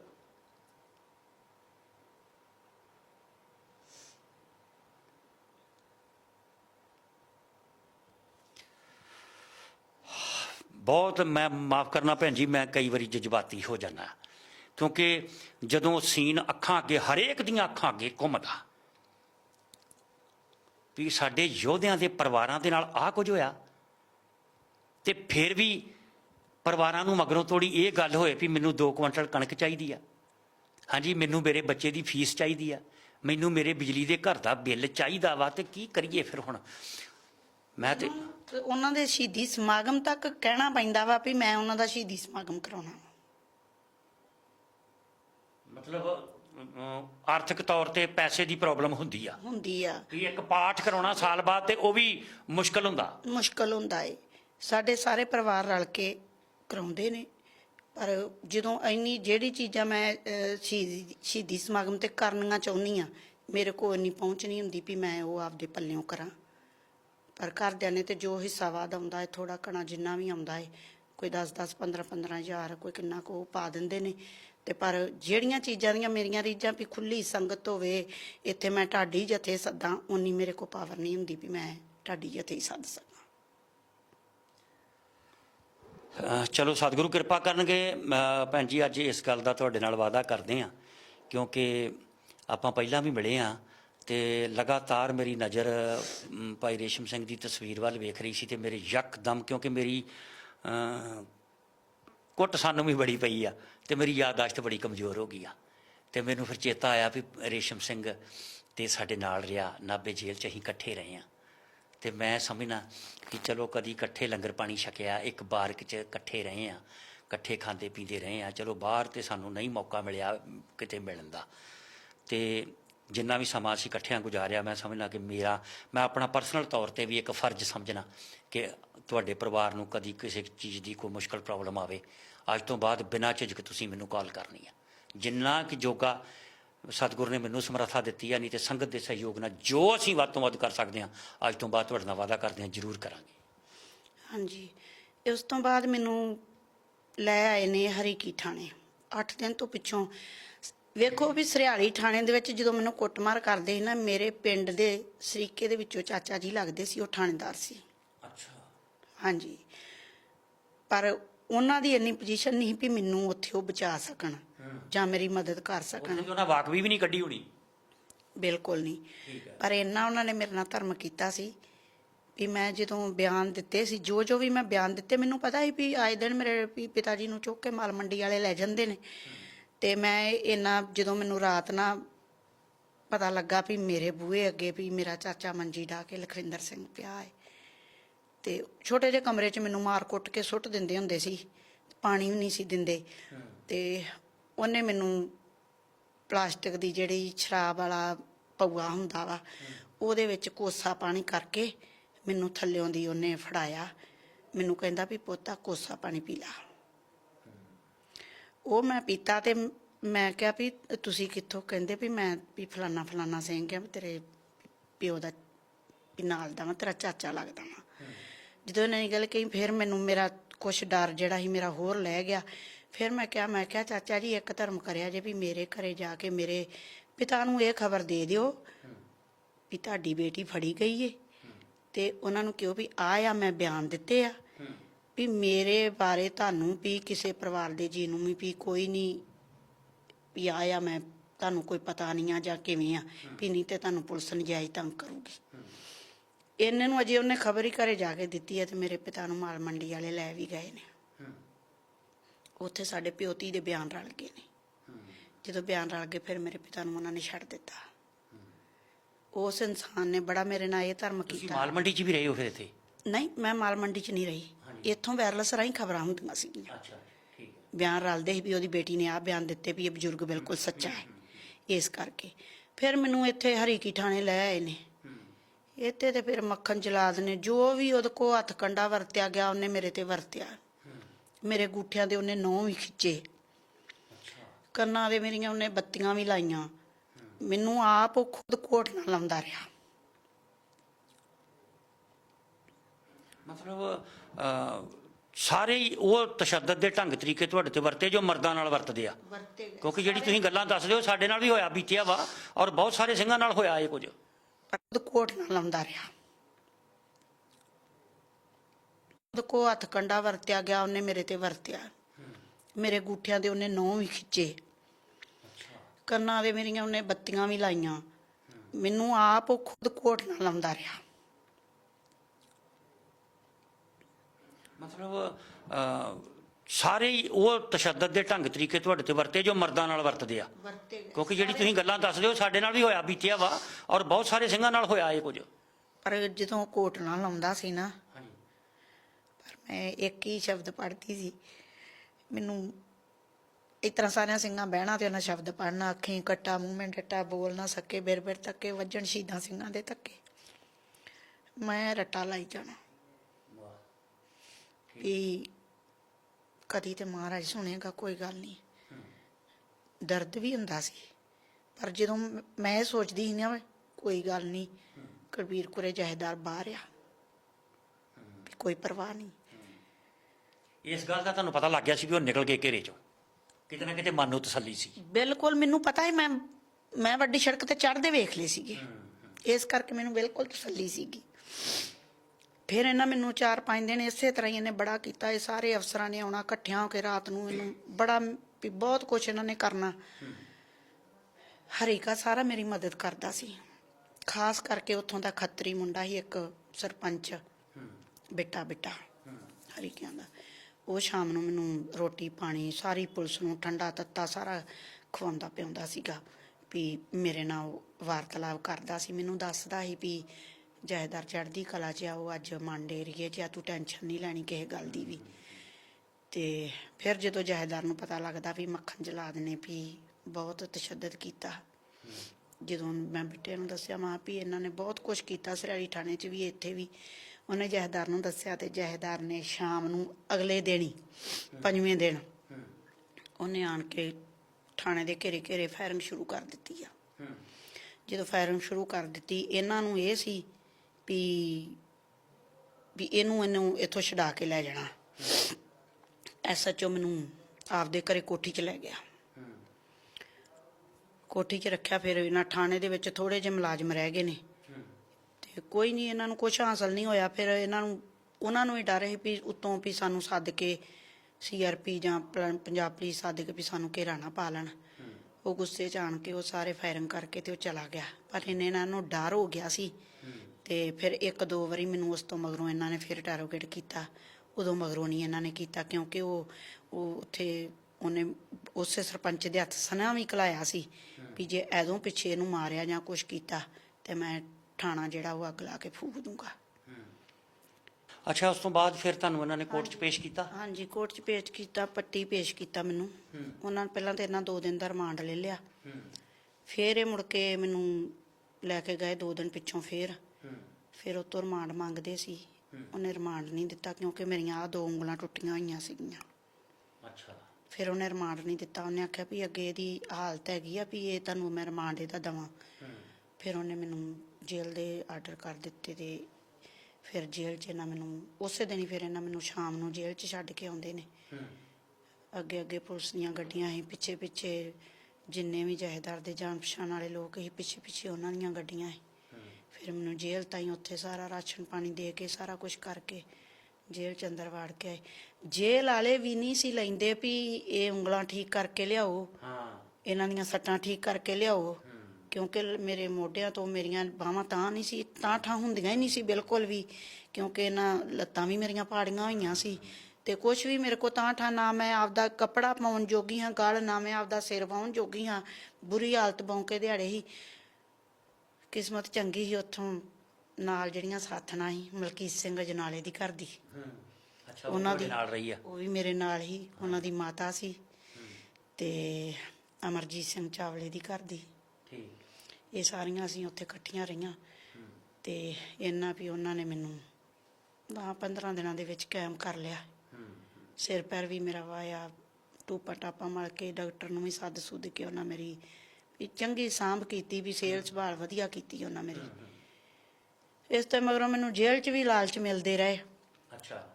ਬਹੁਤ ਮੈਂ ਮਾਫ ਕਰਨਾ ਭੈਣ ਜੀ, ਮੈਂ ਕਈ ਵਾਰੀ ਜਜ਼ਬਾਤੀ ਹੋ ਜਾਂਦਾ। ਕਿਉਂਕਿ ਜਦੋਂ ਸੀਨ ਅੱਖਾਂ ਅੱਗੇ, ਹਰੇਕ ਦੀਆਂ ਅੱਖਾਂ ਅੱਗੇ ਘੁੰਮਦਾ, ਵੀ ਸਾਡੇ ਯੋਧਿਆਂ ਦੇ ਪਰਿਵਾਰਾਂ ਦੇ ਨਾਲ ਆਹ ਕੁਝ ਹੋਇਆ, ਤੇ ਫਿਰ ਵੀ ਪਰਿਵਾਰਾਂ ਨੂੰ ਮਗਰੋਂ ਤੋੜੀ ਇਹ ਗੱਲ ਹੋਏ ਵੀ ਮੈਨੂੰ 2 ਕੁਇੰਟਲ ਕਣਕ ਚਾਹੀਦੀ ਆ। ਹਾਂਜੀ ਮੈਨੂੰ ਮੇਰੇ ਬੱਚੇ ਦੀ ਫੀਸ ਚਾਹੀਦੀ ਆ। ਮੈਨੂੰ ਮੇਰੇ ਬਿਜਲੀ ਦੇ ਘਰ ਦਾ ਬਿੱਲ ਚਾਹੀਦਾ ਵਾ ਤੇ ਕੀ ਕਰੀਏ ਫਿਰ ਹੁਣ? ਮੈਂ ਤੇ ਉਹਨਾਂ ਦੇ ਸ਼ਹੀਦੀ ਸਮਾਗਮ ਤੱਕ ਕਹਿਣਾ ਪੈਂਦਾ ਵਾ ਵੀ ਮੈਂ ਉਹਨਾਂ ਦਾ ਸ਼ਹੀਦੀ ਸਮਾਗਮ ਕਰਾਉਣਾ ਮਤਲਬ ਆਰਥਿਕ ਤੌਰ ਤੇ ਪੈਸੇ ਦੀ ਪ੍ਰੋਬਲਮ ਹੁੰਦੀ ਆ। ਹੁੰਦੀ ਆ। ਵੀ ਇੱਕ ਪਾਠ ਕਰਾਉਣਾ ਸਾਲ ਬਾਅਦ ਤੇ ਉਹ ਵੀ ਮੁਸ਼ਕਲ ਹੁੰਦਾ। ਮੁਸ਼ਕਲ ਹੁੰਦਾ ਏ। ਸਾਡੇ ਸਾਰੇ ਪਰਿਵਾਰ ਰਲ ਕੇ ਕਰਾਉਂਦੇ ਨੇ। ਪਰ ਜਦੋਂ ਇੰਨੀ, ਜਿਹੜੀ ਚੀਜ਼ਾਂ ਮੈਂ ਸ਼ਹੀਦੀ ਸ਼ਹੀਦੀ ਸਮਾਗਮ ਤੇ ਕਰਨੀਆਂ ਚਾਹੁੰਦੀ ਆ ਮੇਰੇ ਕੋਲ ਇੰਨੀ ਪਹੁੰਚ ਨਹੀਂ ਹੁੰਦੀ ਵੀ ਮੈਂ ਉਹ ਆਪਦੇ ਪੱਲਿਓਂ ਕਰਾਂ। ਪਰ ਘਰਦਿਆਂ ਨੇ ਤੇ ਜੋ ਹਿੱਸਾ ਵਾਦ ਆਉਂਦਾ ਹੈ ਥੋੜਾ ਘਣਾ ਜਿੰਨਾ ਵੀ ਆਉਂਦਾ ਹੈ, ਕੋਈ 10 10 15 15 ਹਜ਼ਾਰ, ਕੋਈ ਕਿੰਨਾ ਕੋ ਉਹ ਪਾ ਦਿੰਦੇ ਨੇ। ਤੇ ਪਰ ਜਿਹੜੀਆਂ ਚੀਜ਼ਾਂ ਦੀਆਂ ਮੇਰੀਆਂ ਰੀਝਾਂ ਵੀ ਖੁੱਲੀ ਸੰਗਤ ਹੋਵੇ, ਇੱਥੇ ਮੈਂ ਢਾਡੀ ਜਥੇ ਸੱਦਾਂ ਉਨੀ ਮੇਰੇ ਕੋ ਪਾਵਰ ਨਹੀਂ ਹੁੰਦੀ ਵੀ ਮੈਂ ਢਾਡੀ ਜਥੇ ਹੀ ਸੱਦ ਸਕਾਂ ਅਹ ਚਲੋ ਸਤਿਗੁਰੂ ਕਿਰਪਾ ਕਰਨਗੇ। ਭੈਣ ਜੀ, ਅੱਜ ਇਸ ਗੱਲ ਦਾ ਤੁਹਾਡੇ ਨਾਲ ਵਾਅਦਾ ਕਰਦੇ ਆ ਕਿਉਂਕਿ ਆਪਾਂ ਪਹਿਲਾਂ ਵੀ ਮਿਲੇ ਆ ਤੇ ਲਗਾਤਾਰ ਮੇਰੀ ਨਜ਼ਰ ਭਾਈ ਰੇਸ਼ਮ ਸਿੰਘ ਦੀ ਤਸਵੀਰ ਵੱਲ ਵੇਖ ਰਹੀ ਸੀ ਤੇ ਮੇਰੇ ਯਕਦਮ ਕਿਉਂਕਿ ਮੇਰੀ ਕੁੱਟ ਸਾਨੂੰ ਵੀ ਬੜੀ ਪਈ ਆ ਤੇ ਮੇਰੀ ਯਾਦਾਸ਼ਤ ਬੜੀ ਕਮਜ਼ੋਰ ਹੋ ਗਈ ਆ। ਤੇ ਮੈਨੂੰ ਫਿਰ ਚੇਤਾ ਆਇਆ ਵੀ ਰੇਸ਼ਮ ਸਿੰਘ ਤੇ ਸਾਡੇ ਨਾਲ ਰਿਹਾ, ਨਾਭੇ ਜੇਲ੍ਹ ਚ ਅਸੀਂ ਇਕੱਠੇ ਰਹੇ ਆ ਤੇ ਮੈਂ ਸਮਝਣਾ ਕਿ ਚਲੋ ਕਦੀ ਇਕੱਠੇ ਲੰਗਰ ਪਾਣੀ ਛਕਿਆ, ਇੱਕ ਬਾਰਕ 'ਚ ਇਕੱਠੇ ਰਹੇ ਆ ਇਕੱਠੇ ਖਾਂਦੇ ਪੀਂਦੇ ਰਹੇ ਆ ਚਲੋ ਬਾਹਰ ਤੇ ਸਾਨੂੰ ਨਹੀਂ ਮੌਕਾ ਮਿਲਿਆ ਕਿਤੇ ਮਿਲਣ ਦਾ। ਤੇ ਜਿੰਨਾ ਵੀ ਸਮਾਂ ਅਸੀਂ ਇਕੱਠਿਆਂ ਗੁਜ਼ਾਰਿਆ, ਮੈਂ ਸਮਝਣਾ ਕਿ ਮੇਰਾ, ਮੈਂ ਆਪਣਾ ਪਰਸਨਲ ਤੌਰ ਤੇ ਵੀ ਇੱਕ ਫਰਜ਼ ਸਮਝਣਾ ਕਿ ਤੁਹਾਡੇ ਪਰਿਵਾਰ ਨੂੰ ਕਦੀ ਕਿਸੇ ਚੀਜ਼ ਦੀ ਕੋਈ ਮੁਸ਼ਕਲ ਪ੍ਰੋਬਲਮ ਆਵੇ। ਅੱਜ ਤੋਂ ਬਾਅਦ ਬਿਨਾਂ ਝਿਜਕ ਤੁਸੀਂ ਮੈਨੂੰ ਕਾਲ ਕਰਨੀ ਆ। ਜਿੰਨਾ ਕਿ ਜੋਗਾ ਸਤਿਗੁਰੂ ਨੇ ਮੈਨੂੰ ਸਮਰੱਥਾ ਦਿੱਤੀ ਆ ਨਹੀਂ ਤੇ ਸੰਗਤ ਦੇ ਸਹਿਯੋਗ ਨਾਲ ਜੋ ਅਸੀਂ ਵੱਧ ਤੋਂ ਵੱਧ ਕਰ ਸਕਦੇ ਹਾਂ ਅੱਜ ਤੋਂ ਬਾਅਦ ਤੁਹਾਡੇ ਨਾਲ ਵਾਅਦਾ ਕਰਦੇ ਹਾਂ ਜ਼ਰੂਰ ਕਰਾਂਗੇ। ਹਾਂਜੀ। ਉਸ ਤੋਂ ਬਾਅਦ ਮੈਨੂੰ ਲੈ ਆਏ ਨੇ ਹਰੀਕੀ ਥਾਣੇ। 8 ਦਿਨ ਤੋਂ ਪਿੱਛੋਂ ਵੇਖੋ ਵੀ ਸਰਿਆਲੀ ਥਾਣੇ ਦੇ ਵਿੱਚ ਜਦੋਂ ਮੈਨੂੰ ਕੁੱਟਮਾਰ ਕਰਦੇ ਸੀ ਨਾ ਮੇਰੇ ਪਿੰਡ ਦੇ ਸਰੀਕੇ ਦੇ ਵਿੱਚੋਂ ਚਾਚਾ ਜੀ ਲੱਗਦੇ ਸੀ ਉਹ ਥਾਣੇਦਾਰ ਸੀ। ਅੱਛਾ। ਹਾਂਜੀ। ਪਰ ਉਹਨਾਂ ਦੀ ਇੰਨੀ ਪੋਜੀਸ਼ਨ ਨਹੀਂ ਵੀ ਮੈਨੂੰ ਉੱਥੇ ਉਹ ਬਚਾ ਸਕਣ। ਜਾਂ ਮੇਰੀ ਮਦਦ ਕਰ ਸਕਣ। ਉਹਨੇ ਵਾਕਵੀ ਵੀ ਨਹੀਂ ਕੱਢੀ ਹੋਣੀ। ਬਿਲਕੁਲ ਨਹੀਂ। ਪਰ ਇੰਨਾ ਉਹਨਾਂ ਨੇ ਮੇਰੇ ਨਾਲ ਧਰਮ ਕੀਤਾ ਸੀ ਵੀ ਮੈਂ ਜਦੋਂ ਬਿਆਨ ਦਿੱਤੇ ਸੀ ਜੋ ਜੋ ਵੀ ਮੈਂ ਬਿਆਨ ਦਿੱਤੇ ਮੈਨੂੰ ਪਤਾ ਸੀ ਵੀ ਆਏ ਦਿਨ ਮੇਰੇ ਪਿਤਾ ਜੀ ਨੂੰ ਚੁੱਕ ਕੇ ਮਾਲ ਮੰਡੀ ਵਾਲੇ ਲੈ ਜਾਂਦੇ ਨੇ। ਤੇ ਮੈਂ ਇੰਨਾ ਜਦੋਂ ਮੈਨੂੰ ਰਾਤ ਨਾ ਪਤਾ ਲੱਗਾ ਵੀ ਮੇਰੇ ਬੂਹੇ ਅੱਗੇ ਵੀ ਮੇਰਾ ਚਾਚਾ ਮੰਜੀ ਢਾ ਕੇ ਲਖਵਿੰਦਰ ਸਿੰਘ ਪਿਆ ਹੈ। ਤੇ ਛੋਟੇ ਜਿਹੇ ਕਮਰੇ 'ਚ ਮੈਨੂੰ ਮਾਰ ਕੁੱਟ ਕੇ ਸੁੱਟ ਦਿੰਦੇ ਹੁੰਦੇ ਸੀ ਪਾਣੀ ਵੀ ਨਹੀਂ ਸੀ ਦਿੰਦੇ। ਤੇ ਉਹਨੇ ਮੈਨੂੰ ਪਲਾਸਟਿਕ ਦੀ ਜਿਹੜੀ ਸ਼ਰਾਬ ਵਾਲਾ ਪਊਆ ਹੁੰਦਾ ਵਾ, ਉਹਦੇ ਵਿੱਚ ਕੋਸਾ ਪਾਣੀ ਕਰਕੇ ਮੈਨੂੰ ਥੱਲਿਓਂ ਦੀ ਉਹਨੇ ਫੜਾਇਆ। ਮੈਨੂੰ ਕਹਿੰਦਾ ਵੀ ਪੋਤਾ ਕੋਸਾ ਪਾਣੀ ਪੀ ਲਾ। ਉਹ ਮੈਂ ਪੀਤਾ ਤੇ ਮੈਂ ਕਿਹਾ ਵੀ ਤੁਸੀਂ ਕਿੱਥੋਂ ਕਹਿੰਦੇ ਵੀ ਮੈਂ ਵੀ ਫਲਾਨਾ ਫਲਾਨਾ ਸਿੰਘ ਆ, ਵੀ ਤੇਰੇ ਪਿਓ ਦਾ ਵੀ ਨਾਲ ਦਾ ਮੈਂ ਤੇਰਾ ਚਾਚਾ ਲੱਗਦਾ ਵਾਂ। ਜਦੋਂ ਇਹਨਾਂ ਨੇ ਗੱਲ ਕਹੀ, ਫਿਰ ਮੈਨੂੰ ਮੇਰਾ ਕੁਛ ਡਰ ਜਿਹੜਾ ਸੀ, ਮੇਰਾ ਹੋਰ ਲੈ ਗਿਆ। ਫਿਰ ਮੈਂ ਕਿਹਾ ਮੈਂ ਕਿਹਾ, ਚਾਚਾ ਜੀ, ਇੱਕ ਧਰਮ ਕਰਿਆ ਜੇ ਵੀ ਮੇਰੇ ਘਰੇ ਜਾ ਕੇ ਮੇਰੇ ਪਿਤਾ ਨੂੰ ਇਹ ਖਬਰ ਦੇ ਦਿਓ ਵੀ ਤੁਹਾਡੀ ਬੇਟੀ ਫੜੀ ਗਈ ਏ। ਤੇ ਉਹਨਾਂ ਨੂੰ ਕਿਹਾ ਵੀ ਆ ਆ ਮੈਂ ਬਿਆਨ ਦਿੱਤੇ ਆ ਵੀ ਮੇਰੇ ਬਾਰੇ ਤੁਹਾਨੂੰ ਵੀ ਕਿਸੇ ਪਰਿਵਾਰ ਦੇ ਜੀ ਨੂੰ ਵੀ ਕੋਈ ਨਹੀਂ ਵੀ ਆ ਆ ਮੈਂ ਤੁਹਾਨੂੰ ਕੋਈ ਪਤਾ ਨਹੀਂ ਆ ਜਾਂ ਕਿਵੇਂ ਆ ਵੀ ਨਹੀਂ ਤੇ ਤੁਹਾਨੂੰ ਪੁਲਿਸ ਨਜਾਇਜ਼ ਤੰਗ ਕਰੂਗੀ। ਇਹਨਾਂ ਨੂੰ ਅਜੇ ਉਹਨੇ ਖਬਰ ਹੀ ਘਰੇ ਜਾ ਕੇ ਦਿੱਤੀ ਹੈ ਤੇ ਮੇਰੇ ਪਿਤਾ ਨੂੰ ਮਾਲ ਮੰਡੀ ਵਾਲੇ ਲੈ ਵੀ ਗਏ ਨੇ। ਉੱਥੇ ਸਾਡੇ ਪਿਓਤੀ ਦੇ ਬਿਆਨ ਰਲ ਗਏ ਨੇ। ਜਦੋਂ ਬਿਆਨ ਰਲ ਗਏ ਫਿਰ ਮੇਰੇ ਪਿਤਾ ਨੂੰ ਉਹਨਾਂ ਨੇ ਛੱਡ ਦਿੱਤਾ। ਉਸ ਇਨਸਾਨ ਨੇ ਬੜਾ ਮੇਰੇ ਨਾਲ ਇਹ ਧਰਮ ਤੁਸੀਂ ਕੀਤਾ। ਮਾਲ ਮੰਡੀ 'ਚ ਵੀ ਰਹੇ ਹੋ ਫਿਰ ਇੱਥੇ? ਨਹੀਂ ਮੈਂ ਮਾਲ ਮੰਡੀ 'ਚ ਨਹੀਂ ਰਹੀ। ਇੱਥੋਂ ਵਾਇਰਲੈਸ ਰਾਹੀਂ ਖਬਰਾਂ ਹੁੰਦੀਆਂ ਸੀਗੀਆਂ। ਅੱਛਾ ਠੀਕ ਬਿਆਨ ਰਲਦੇ ਸੀ ਵੀ ਉਹਦੀ ਬੇਟੀ ਨੇ ਆ ਬਿਆਨ ਦਿੱਤੇ ਵੀ ਇਹ ਬਜ਼ੁਰਗ ਬਿਲਕੁਲ ਸੱਚਾ ਹੈ। ਇਸ ਕਰਕੇ। ਫਿਰ ਮੈਨੂੰ ਇੱਥੇ ਹਰੀਕੀ ਥਾਣੇ ਲੈ ਆਏ ਨੇ। ਇੱਥੇ ਤੇ ਫਿਰ ਮੱਖਣ ਜਲਾਦ ਨੇ ਜੋ ਵੀ ਉਹਦੇ ਕੋ ਹੱਥ ਕੰਡਾ ਵਰਤਿਆ ਗਿਆ ਉਹਨੇ ਮੇਰੇ ਤੇ ਵਰਤਿਆ। ਮੇਰੇ ਗੂਠਿਆਂ ਦੇ ਉਹਨੇ ਨੌ ਵੀ ਖਿੱਚੇ। ਕੰਨਾਂ ਦੇ ਮੇਰੀਆਂ ਉਹਨੇ ਬੱਤੀਆਂ ਵੀ ਲਾਈਆਂ। ਮੈਨੂੰ ਆਪ ਉਹ ਖੁਦ ਕੋਟ ਨਾਲ ਲਾਉਂਦਾ ਰਿਹਾ। ਮਤਲਬ ਸਾਰੇ ਉਹ ਤਸ਼ੱਦਦ ਦੇ ਢੰਗ ਤਰੀਕੇ ਤੁਹਾਡੇ ਤੇ ਵਰਤੇ ਜੋ ਮਰਦਾਂ ਨਾਲ ਵਰਤਦੇ ਆ। ਕਿਉਂਕਿ ਜਿਹੜੀ ਤੁਸੀਂ ਗੱਲਾਂ ਦੱਸਦੇ ਹੋ ਸਾਡੇ ਨਾਲ ਵੀ ਹੋਇਆ ਬੀਤਿਆ ਵਾ ਔਰ ਬਹੁਤ ਸਾਰੇ ਸਿੰਘਾਂ ਨਾਲ ਹੋਇਆ ਇਹ ਕੁਝ। ਖੁਦ ਕੋਟ ਨਾਲ ਲਾਉਂਦਾ ਰਿਹਾ। ਉਹਦੇ ਕੋ ਹੱਥ ਕੰਡਾ ਵਰਤਿਆ ਗਿਆ ਉਹਨੇ ਮੇਰੇ ਤੇ ਵਰਤਿਆ। ਮੇਰੇ ਗੂਠਿਆਂ ਦੇ ਉਹਨੇ ਨੌ ਵੀ ਖਿੱਚੇ। ਕੰਨਾਂ ਦੇ ਮੇਰੀਆਂ ਉਹਨੇ ਬੱਤੀਆਂ ਵੀ ਲਾਈਆਂ। ਮੈਨੂੰ ਆਪ ਉਹ ਖੁਦ ਕੋਟ ਨਾਲ ਲਾਉਂਦਾ ਰਿਹਾ। ਮਤਲਬ ਸਾਰੇ ਉਹ ਤਸ਼ੱਦਦ ਦੇ ਢੰਗ ਤਰੀਕੇ ਤੁਹਾਡੇ ਤੇ ਵਰਤੇ ਜੋ ਮਰਦਾਂ ਨਾਲ ਵਰਤਦੇ ਆ। ਕਿਉਂਕਿ ਜਿਹੜੀ ਤੁਸੀਂ ਗੱਲਾਂ ਦੱਸਦੇ ਹੋ ਸਾਡੇ ਨਾਲ ਵੀ ਹੋਇਆ ਬੀਤਿਆ ਵਾ ਔਰ ਬਹੁਤ ਸਾਰੇ ਸਿੰਘਾਂ ਨਾਲ ਹੋਇਆ ਇਹ ਕੁਝ। ਪਰ ਜਦੋਂ ਕੋਟ ਨਾਲ ਲਾਉਂਦਾ ਸੀ ਨਾ ਮੈਂ ਇੱਕ ਹੀ ਸ਼ਬਦ ਪੜ੍ਹਦੀ ਸੀ। ਮੈਨੂੰ ਇਸ ਤਰ੍ਹਾਂ ਸਾਰਿਆਂ ਸਿੰਘਾਂ ਬਹਿਣਾ ਤੇ ਉਹਨਾਂ ਸ਼ਬਦ ਪੜਨਾ ਅੱਖੀਂ ਕੱਟਾ, ਮੂੰਹ ਮੈਂ ਡੱਟਾ, ਬੋਲ ਨਾ ਸਕੇ, ਬਿਰ ਬਿਰ ਤੱਕੇ, ਵੱਜਣ ਸ਼ਹੀਦਾਂ ਸਿੰਘਾਂ ਦੇ ਧੱਕੇ ਮੈਂ ਰੱਟਾ ਲਾਈ ਜਾਣਾ। ਵੀ ਕਦੀ ਤੇ ਮਹਾਰਾਜ ਸੁਣੇਗਾ, ਕੋਈ ਗੱਲ ਨਹੀਂ। ਦਰਦ ਵੀ ਹੁੰਦਾ ਸੀ। ਪਰ ਜਦੋਂ ਮੈਂ ਸੋਚਦੀ ਸੀ ਨਾ, ਕੋਈ ਗੱਲ ਨਹੀਂ ਕਬੀਰ ਕੁਰੇ ਜਹੇਦਾਰ ਬਾਹਰ ਆ। ਕੋਈ ਪਰਵਾਹ ਨਹੀਂ। ਇਸ ਗੱਲ ਦਾ ਤੁਹਾਨੂੰ ਪਤਾ ਲੱਗ ਗਿਆ ਸੀ ਵੀ ਉਹ ਨਿਕਲ ਗਏ ਘੇਰੇ ਚੋਂ। ਕਿਤੇ ਨਾ ਕਿਤੇ ਮਨ ਨੂੰ ਤਸੱਲੀ ਸੀ। ਬਿਲਕੁਲ, ਮੈਨੂੰ ਪਤਾ ਹੈ ਮੈਂ ਮੈਂ ਵੱਡੀ ਸੜਕ ਤੇ ਚੜ੍ਹਦੇ ਵੇਖ ਲਏ ਸੀਗੇ। ਇਸ ਕਰਕੇ ਮੈਨੂੰ ਬਿਲਕੁਲ ਤਸੱਲੀ ਸੀਗੀ। ਫਿਰ ਇਹਨਾਂ ਮੈਨੂੰ 4-5 ਦਿਨ ਇਸੇ ਤਰ੍ਹਾਂ ਹੀ ਇਹਨੇ ਬੜਾ ਕੀਤਾ, ਇਹ ਸਾਰੇ ਅਫਸਰਾਂ ਨੇ ਆਉਣਾ, ਇਕੱਠਿਆਂ ਹੋ ਕੇ ਰਾਤ ਨੂੰ ਇਹਨੂੰ ਬੜਾ ਵੀ ਬਹੁਤ ਕੁਝ ਇਹਨਾਂ ਨੇ ਕਰਨਾ। ਹਰੀਕਾ ਸਾਰਾ ਮੇਰੀ ਮਦਦ ਕਰਦਾ ਸੀ। ਖਾਸ ਕਰਕੇ ਉੱਥੋਂ ਦਾ ਖੱਤਰੀ ਮੁੰਡਾ ਸੀ, ਇੱਕ ਸਰਪੰਚ। ਬੇਟਾ ਬੇਟਾ ਹਰੀਕਿਆਂ ਦਾ। ਉਹ ਸ਼ਾਮ ਨੂੰ ਮੈਨੂੰ ਰੋਟੀ, ਪਾਣੀ, ਸਾਰੀ ਪੁਲਿਸ ਨੂੰ ਠੰਡਾ ਤੱਤਾ ਸਾਰਾ ਖਵਾਉਂਦਾ ਪਿਆਉਂਦਾ ਸੀਗਾ ਵੀ ਮੇਰੇ ਨਾਲ ਵਾਰਤਾਲਾਪ ਕਰਦਾ ਸੀ। ਮੈਨੂੰ ਦੱਸਦਾ ਸੀ ਵੀ ਜਾਇਦਾਰ ਚੜ੍ਹਦੀ ਕਲਾ 'ਚ ਆ, ਉਹ ਅੱਜ ਮੰਡ ਏਰੀਏ 'ਚ ਆ, ਤੂੰ ਟੈਨਸ਼ਨ ਨਹੀਂ ਲੈਣੀ ਕਿਸੇ ਗੱਲ ਦੀ ਵੀ। ਤੇ ਫਿਰ ਜਦੋਂ ਜਾਇਦਾਰ ਨੂੰ ਪਤਾ ਲੱਗਦਾ ਵੀ ਮੱਖਣ ਜਲਾਦ ਨੇ ਵੀ ਬਹੁਤ ਤਸ਼ੱਦਦ ਕੀਤਾ। ਜਦੋਂ ਮੈਂ ਬਿੱਟੇ ਨੂੰ ਦੱਸਿਆ, ਮਾਂ, ਵੀ ਇਹਨਾਂ ਨੇ ਬਹੁਤ ਕੁਝ ਕੀਤਾ, ਸਰਾਲੀ ਥਾਣੇ 'ਚ ਵੀ, ਇੱਥੇ ਵੀ। ਉਹਨੇ ਜਹੇਦਾਰ ਨੂੰ ਦੱਸਿਆ ਤੇ ਜਹੇਦਾਰ ਨੇ ਸ਼ਾਮ ਨੂੰ ਅਗਲੇ ਦਿਨ ਹੀ, ਪੰਜਵੇਂ ਦਿਨ ਉਹਨੇ ਆਣ ਕੇ ਥਾਣੇ ਦੇ ਘੇਰੇ ਘੇਰੇ ਫਾਇਰਿੰਗ ਸ਼ੁਰੂ ਕਰ ਦਿੱਤੀ ਆ। ਜਦੋਂ ਫਾਇਰਿੰਗ ਸ਼ੁਰੂ ਕਰ ਦਿੱਤੀ, ਇਹਨਾਂ ਨੂੰ ਇਹ ਸੀ ਵੀ ਵੀ ਇਹਨੂੰ ਇਹਨੂੰ ਇੱਥੋਂ ਛਡਾ ਕੇ ਲੈ ਜਾਣਾ। ਐਸਐਚਓ ਮੈਨੂੰ ਆਪਦੇ ਘਰੇ ਕੋਠੀ 'ਚ ਲੈ ਗਿਆ। ਕੋਠੀ 'ਚ ਰੱਖਿਆ, ਫਿਰ ਇਹਨਾਂ ਥਾਣੇ ਦੇ ਵਿੱਚ ਥੋੜੇ ਜਿਹੇ ਮੁਲਾਜ਼ਮ ਰਹਿ ਗਏ ਨੇ। ਤੇ ਕੋਈ ਨਹੀਂ ਇਹਨਾਂ ਨੂੰ ਕੁਝ ਹਾਸਲ ਨਹੀਂ ਹੋਇਆ। ਫਿਰ ਇਹਨਾਂ ਨੂੰ ਉਹਨਾਂ ਨੂੰ ਹੀ ਡਰ ਸੀ ਵੀ ਉਤੋਂ ਵੀ ਸਾਨੂੰ ਸੱਦ ਕੇ ਸੀਆਰਪੀ ਜਾਂ ਪੰਜਾਬ ਪੁਲਿਸ ਸੱਦ ਕੇ ਵੀ ਸਾਨੂੰ ਘੇਰਾ ਨਾ ਪਾ ਲੈਣ। ਉਹ ਗੁੱਸੇ 'ਚ ਆਣ ਕੇ ਉਹ ਸਾਰੇ ਫਾਇਰਿੰਗ ਕਰਕੇ ਤੇ ਉਹ ਚਲਾ ਗਿਆ। ਪਰ ਇਹਨੇ ਇਹਨਾਂ ਨੂੰ ਡਰ ਹੋ ਗਿਆ ਸੀ। ਤੇ ਫਿਰ ਇੱਕ ਦੋ ਵਾਰੀ ਮੈਨੂੰ ਉਸ ਤੋਂ ਮਗਰੋਂ ਇਹਨਾਂ ਨੇ ਫਿਰ ਟੈਰੋਗੇਟ ਕੀਤਾ। ਉਦੋਂ ਮਗਰੋਂ ਨਹੀਂ ਇਹਨਾਂ ਨੇ ਕੀਤਾ ਕਿਉਂਕਿ ਉਹ ਉਹ ਉੱਥੇ ਉਹਨੇ ਉਸੇ ਸਰਪੰਚ ਦੇ ਹੱਥ ਸਨਾ ਵੀ ਕਲਾਇਆ ਸੀ ਵੀ ਜੇ ਐਦੋਂ ਪਿੱਛੇ ਇਹਨੂੰ ਮਾਰਿਆ ਜਾਂ ਕੁਝ ਕੀਤਾ ਤੇ ਮੈਂ ਥਾਣਾ ਜਿਹੜਾ ਉਹ ਅੱਗ ਲਾ ਕੇ ਫੂਕ ਦੂੰਗਾ। ਅੱਛਾ ਉਸ ਤੋਂ ਬਾਅਦ ਫਿਰ ਤੁਹਾਨੂੰ ਉਹਨਾਂ ਨੇ ਕੋਰਟ 'ਚ ਪੇਸ਼ ਕੀਤਾ? ਹਾਂਜੀ ਕੋਰਟ 'ਚ ਪੇਸ਼ ਕੀਤਾ ਪੱਟੀ ਪੇਸ਼ ਕੀਤਾ ਮੈਨੂੰ। ਉਹਨਾਂ ਨੇ ਪਹਿਲਾਂ ਤੇ ਇਹਨਾਂ ਦੋ ਦਿਨ ਦਾ ਰਿਮਾਂਡ ਲੈ ਲਿਆ। ਫਿਰ ਇਹ ਮੁੜ ਕੇ ਮੈਨੂੰ ਲੈ ਕੇ ਗਏ ਦੋ ਦਿਨ ਪਿੱਛੋਂ ਫਿਰ। ਫਿਰ ਉਹ ਤੋਂ ਰਿਮਾਂਡ ਮੰਗਦੇ ਸੀ। ਉਹਨੇ ਰਿਮਾਂਡ ਨਹੀਂ ਦਿੱਤਾ ਕਿਉਂਕਿ ਮੇਰੀਆਂ ਆ ਦੋ ਉਂਗਲਾਂ ਟੁੱਟੀਆਂ ਹੋਈਆਂ ਸੀਗੀਆਂ। ਅੱਛਾ। ਫਿਰ ਉਹਨੇ ਰਿਮਾਂਡ ਨਹੀਂ ਦਿੱਤਾ। ਉਹਨੇ ਆਖਿਆ ਵੀ ਅੱਗੇ ਇਹਦੀ ਹਾਲਤ ਹੈਗੀ ਆ ਵੀ ਇਹ ਤੁਹਾਨੂੰ ਮੈਂ ਰਿਮਾਂਡ ਇਹਦਾ ਦਵਾਂ। ਫਿਰ ਉਹਨੇ ਮੈਨੂੰ ਜੇਲ੍ਹ ਦੇ ਆਰਡਰ ਕਰ ਦਿੱਤੇ ਤੇ ਫਿਰ ਜੇਲ੍ਹ 'ਚ ਇਹਨਾਂ ਮੈਨੂੰ ਉਸੇ ਦਿਨ ਹੀ ਫਿਰ ਇਹਨਾਂ ਮੈਨੂੰ ਸ਼ਾਮ ਨੂੰ ਜੇਲ੍ਹ 'ਚ ਛੱਡ ਕੇ ਆਉਂਦੇ ਨੇ। ਅੱਗੇ ਅੱਗੇ ਪੁਲਿਸ ਦੀਆਂ ਗੱਡੀਆਂ ਸੀ ਪਿੱਛੇ ਪਿੱਛੇ ਜਿੰਨੇ ਵੀ ਜਹੇਦਾਰ ਦੇ ਜਾਣ ਪਛਾਣ ਵਾਲੇ ਲੋਕ ਸੀ ਪਿੱਛੇ ਪਿੱਛੇ ਉਹਨਾਂ ਦੀਆਂ ਗੱਡੀਆਂ ਸੀ। ਫਿਰ ਮੈਨੂੰ ਜੇਲ੍ਹ ਤਾਈਂ ਉੱਥੇ ਸਾਰਾ ਰਾਸ਼ਨ ਪਾਣੀ ਦੇ ਕੇ ਸਾਰਾ ਕੁਝ ਕਰਕੇ ਜੇਲ੍ਹ ਚ ਅੰਦਰ ਵਾੜ ਕੇ ਆਏ। ਜੇਲ੍ਹ ਵਾਲੇ ਵੀ ਨਹੀਂ ਸੀ ਲੈਂਦੇ ਵੀ ਇਹ ਉਂਗਲਾਂ ਠੀਕ ਕਰਕੇ ਲਿਆਓ। ਹਾਂ। ਇਹਨਾਂ ਦੀਆਂ ਸੱਟਾਂ ਠੀਕ ਕਰਕੇ ਲਿਆਓ। ਕਿਉਂਕਿ ਮੇਰੇ ਮੋਢਿਆਂ ਤੋਂ ਮੇਰੀਆਂ ਬਾਹਾਂ ਤਾਂ ਨਹੀਂ ਸੀ ਤਾਂ ਠਾਂ ਹੁੰਦੀਆਂ ਹੀ ਨਹੀਂ ਸੀ ਬਿਲਕੁਲ ਵੀ ਕਿਉਂਕਿ ਇਹਨਾਂ ਲੱਤਾਂ ਵੀ ਮੇਰੀਆਂ ਪਾੜੀਆਂ ਹੋਈਆਂ ਸੀ। ਤੇ ਕੁਝ ਵੀ ਮੇਰੇ ਕੋ ਤਾਂ ਠਾਂ ਨਾ ਮੈਂ ਆਪਦਾ ਕੱਪੜਾ ਪਾਉਣ ਜੋਗੀ ਹਾਂ ਗਲ ਨਾ ਮੈਂ ਆਪਦਾ ਸਿਰ ਵਾਉਣ ਜੋਗੀ ਹਾਂ ਬੁਰੀ ਹਾਲਤ ਬੌਂਕੇ ਦਿਹਾੜੇ ਹੀ। ਕਿਸਮਤ ਚੰਗੀ ਸੀ ਉੱਥੋਂ ਨਾਲ ਜਿਹੜੀਆਂ ਸਾਥਣਾ ਸੀ ਮਲਕੀਤ ਸਿੰਘ ਜਨਾਲੇ ਦੀ ਘਰ ਦੀ। ਅੱਛਾ ਉਹਨਾਂ ਦੀ- ਨਾਲ ਰਹੀ ਆ? ਉਹ ਵੀ ਮੇਰੇ ਨਾਲ ਹੀ ਉਹਨਾਂ ਦੀ ਮਾਤਾ ਸੀ। ਤੇ ਅਮਰਜੀਤ ਸਿੰਘ ਚਾਵਲੇ ਦੀ ਘਰ ਦੀ। ਇਹ ਸਾਰੀਆਂ ਅਸੀਂ ਉੱਥੇ ਇਕੱਠੀਆਂ ਰਹੀਆਂ। ਤੇ ਇਹਨਾਂ ਵੀ ਉਹਨਾਂ ਨੇ ਮੈਨੂੰ 10 15 ਦਿਨਾਂ ਦੇ ਵਿੱਚ ਕਾਇਮ ਕਰ ਲਿਆ। ਸਿਰ ਪੈਰ ਵੀ ਮੇਰਾ ਵਾਇਆ ਟੂਪਾ ਟਾਪਾ ਮਲ ਕੇ ਡਾਕਟਰ ਨੂੰ ਵੀ ਸੱਦ ਸੁੱਦ ਕੇ ਉਹਨਾਂ ਮੇਰੀ ਵੀ ਚੰਗੀ ਸਾਂਭ ਕੀਤੀ ਵੀ ਸੇਲ ਸੰਭਾਲ ਵਧੀਆ ਕੀਤੀ ਉਹਨਾਂ ਮੇਰੀ। ਇਸ ਤੋਂ ਮਗਰੋਂ ਮੈਨੂੰ ਜੇਲ੍ਹ 'ਚ ਵੀ ਲਾਲਚ ਮਿਲਦੇ ਰਹੇ। ਅੱਛਾ।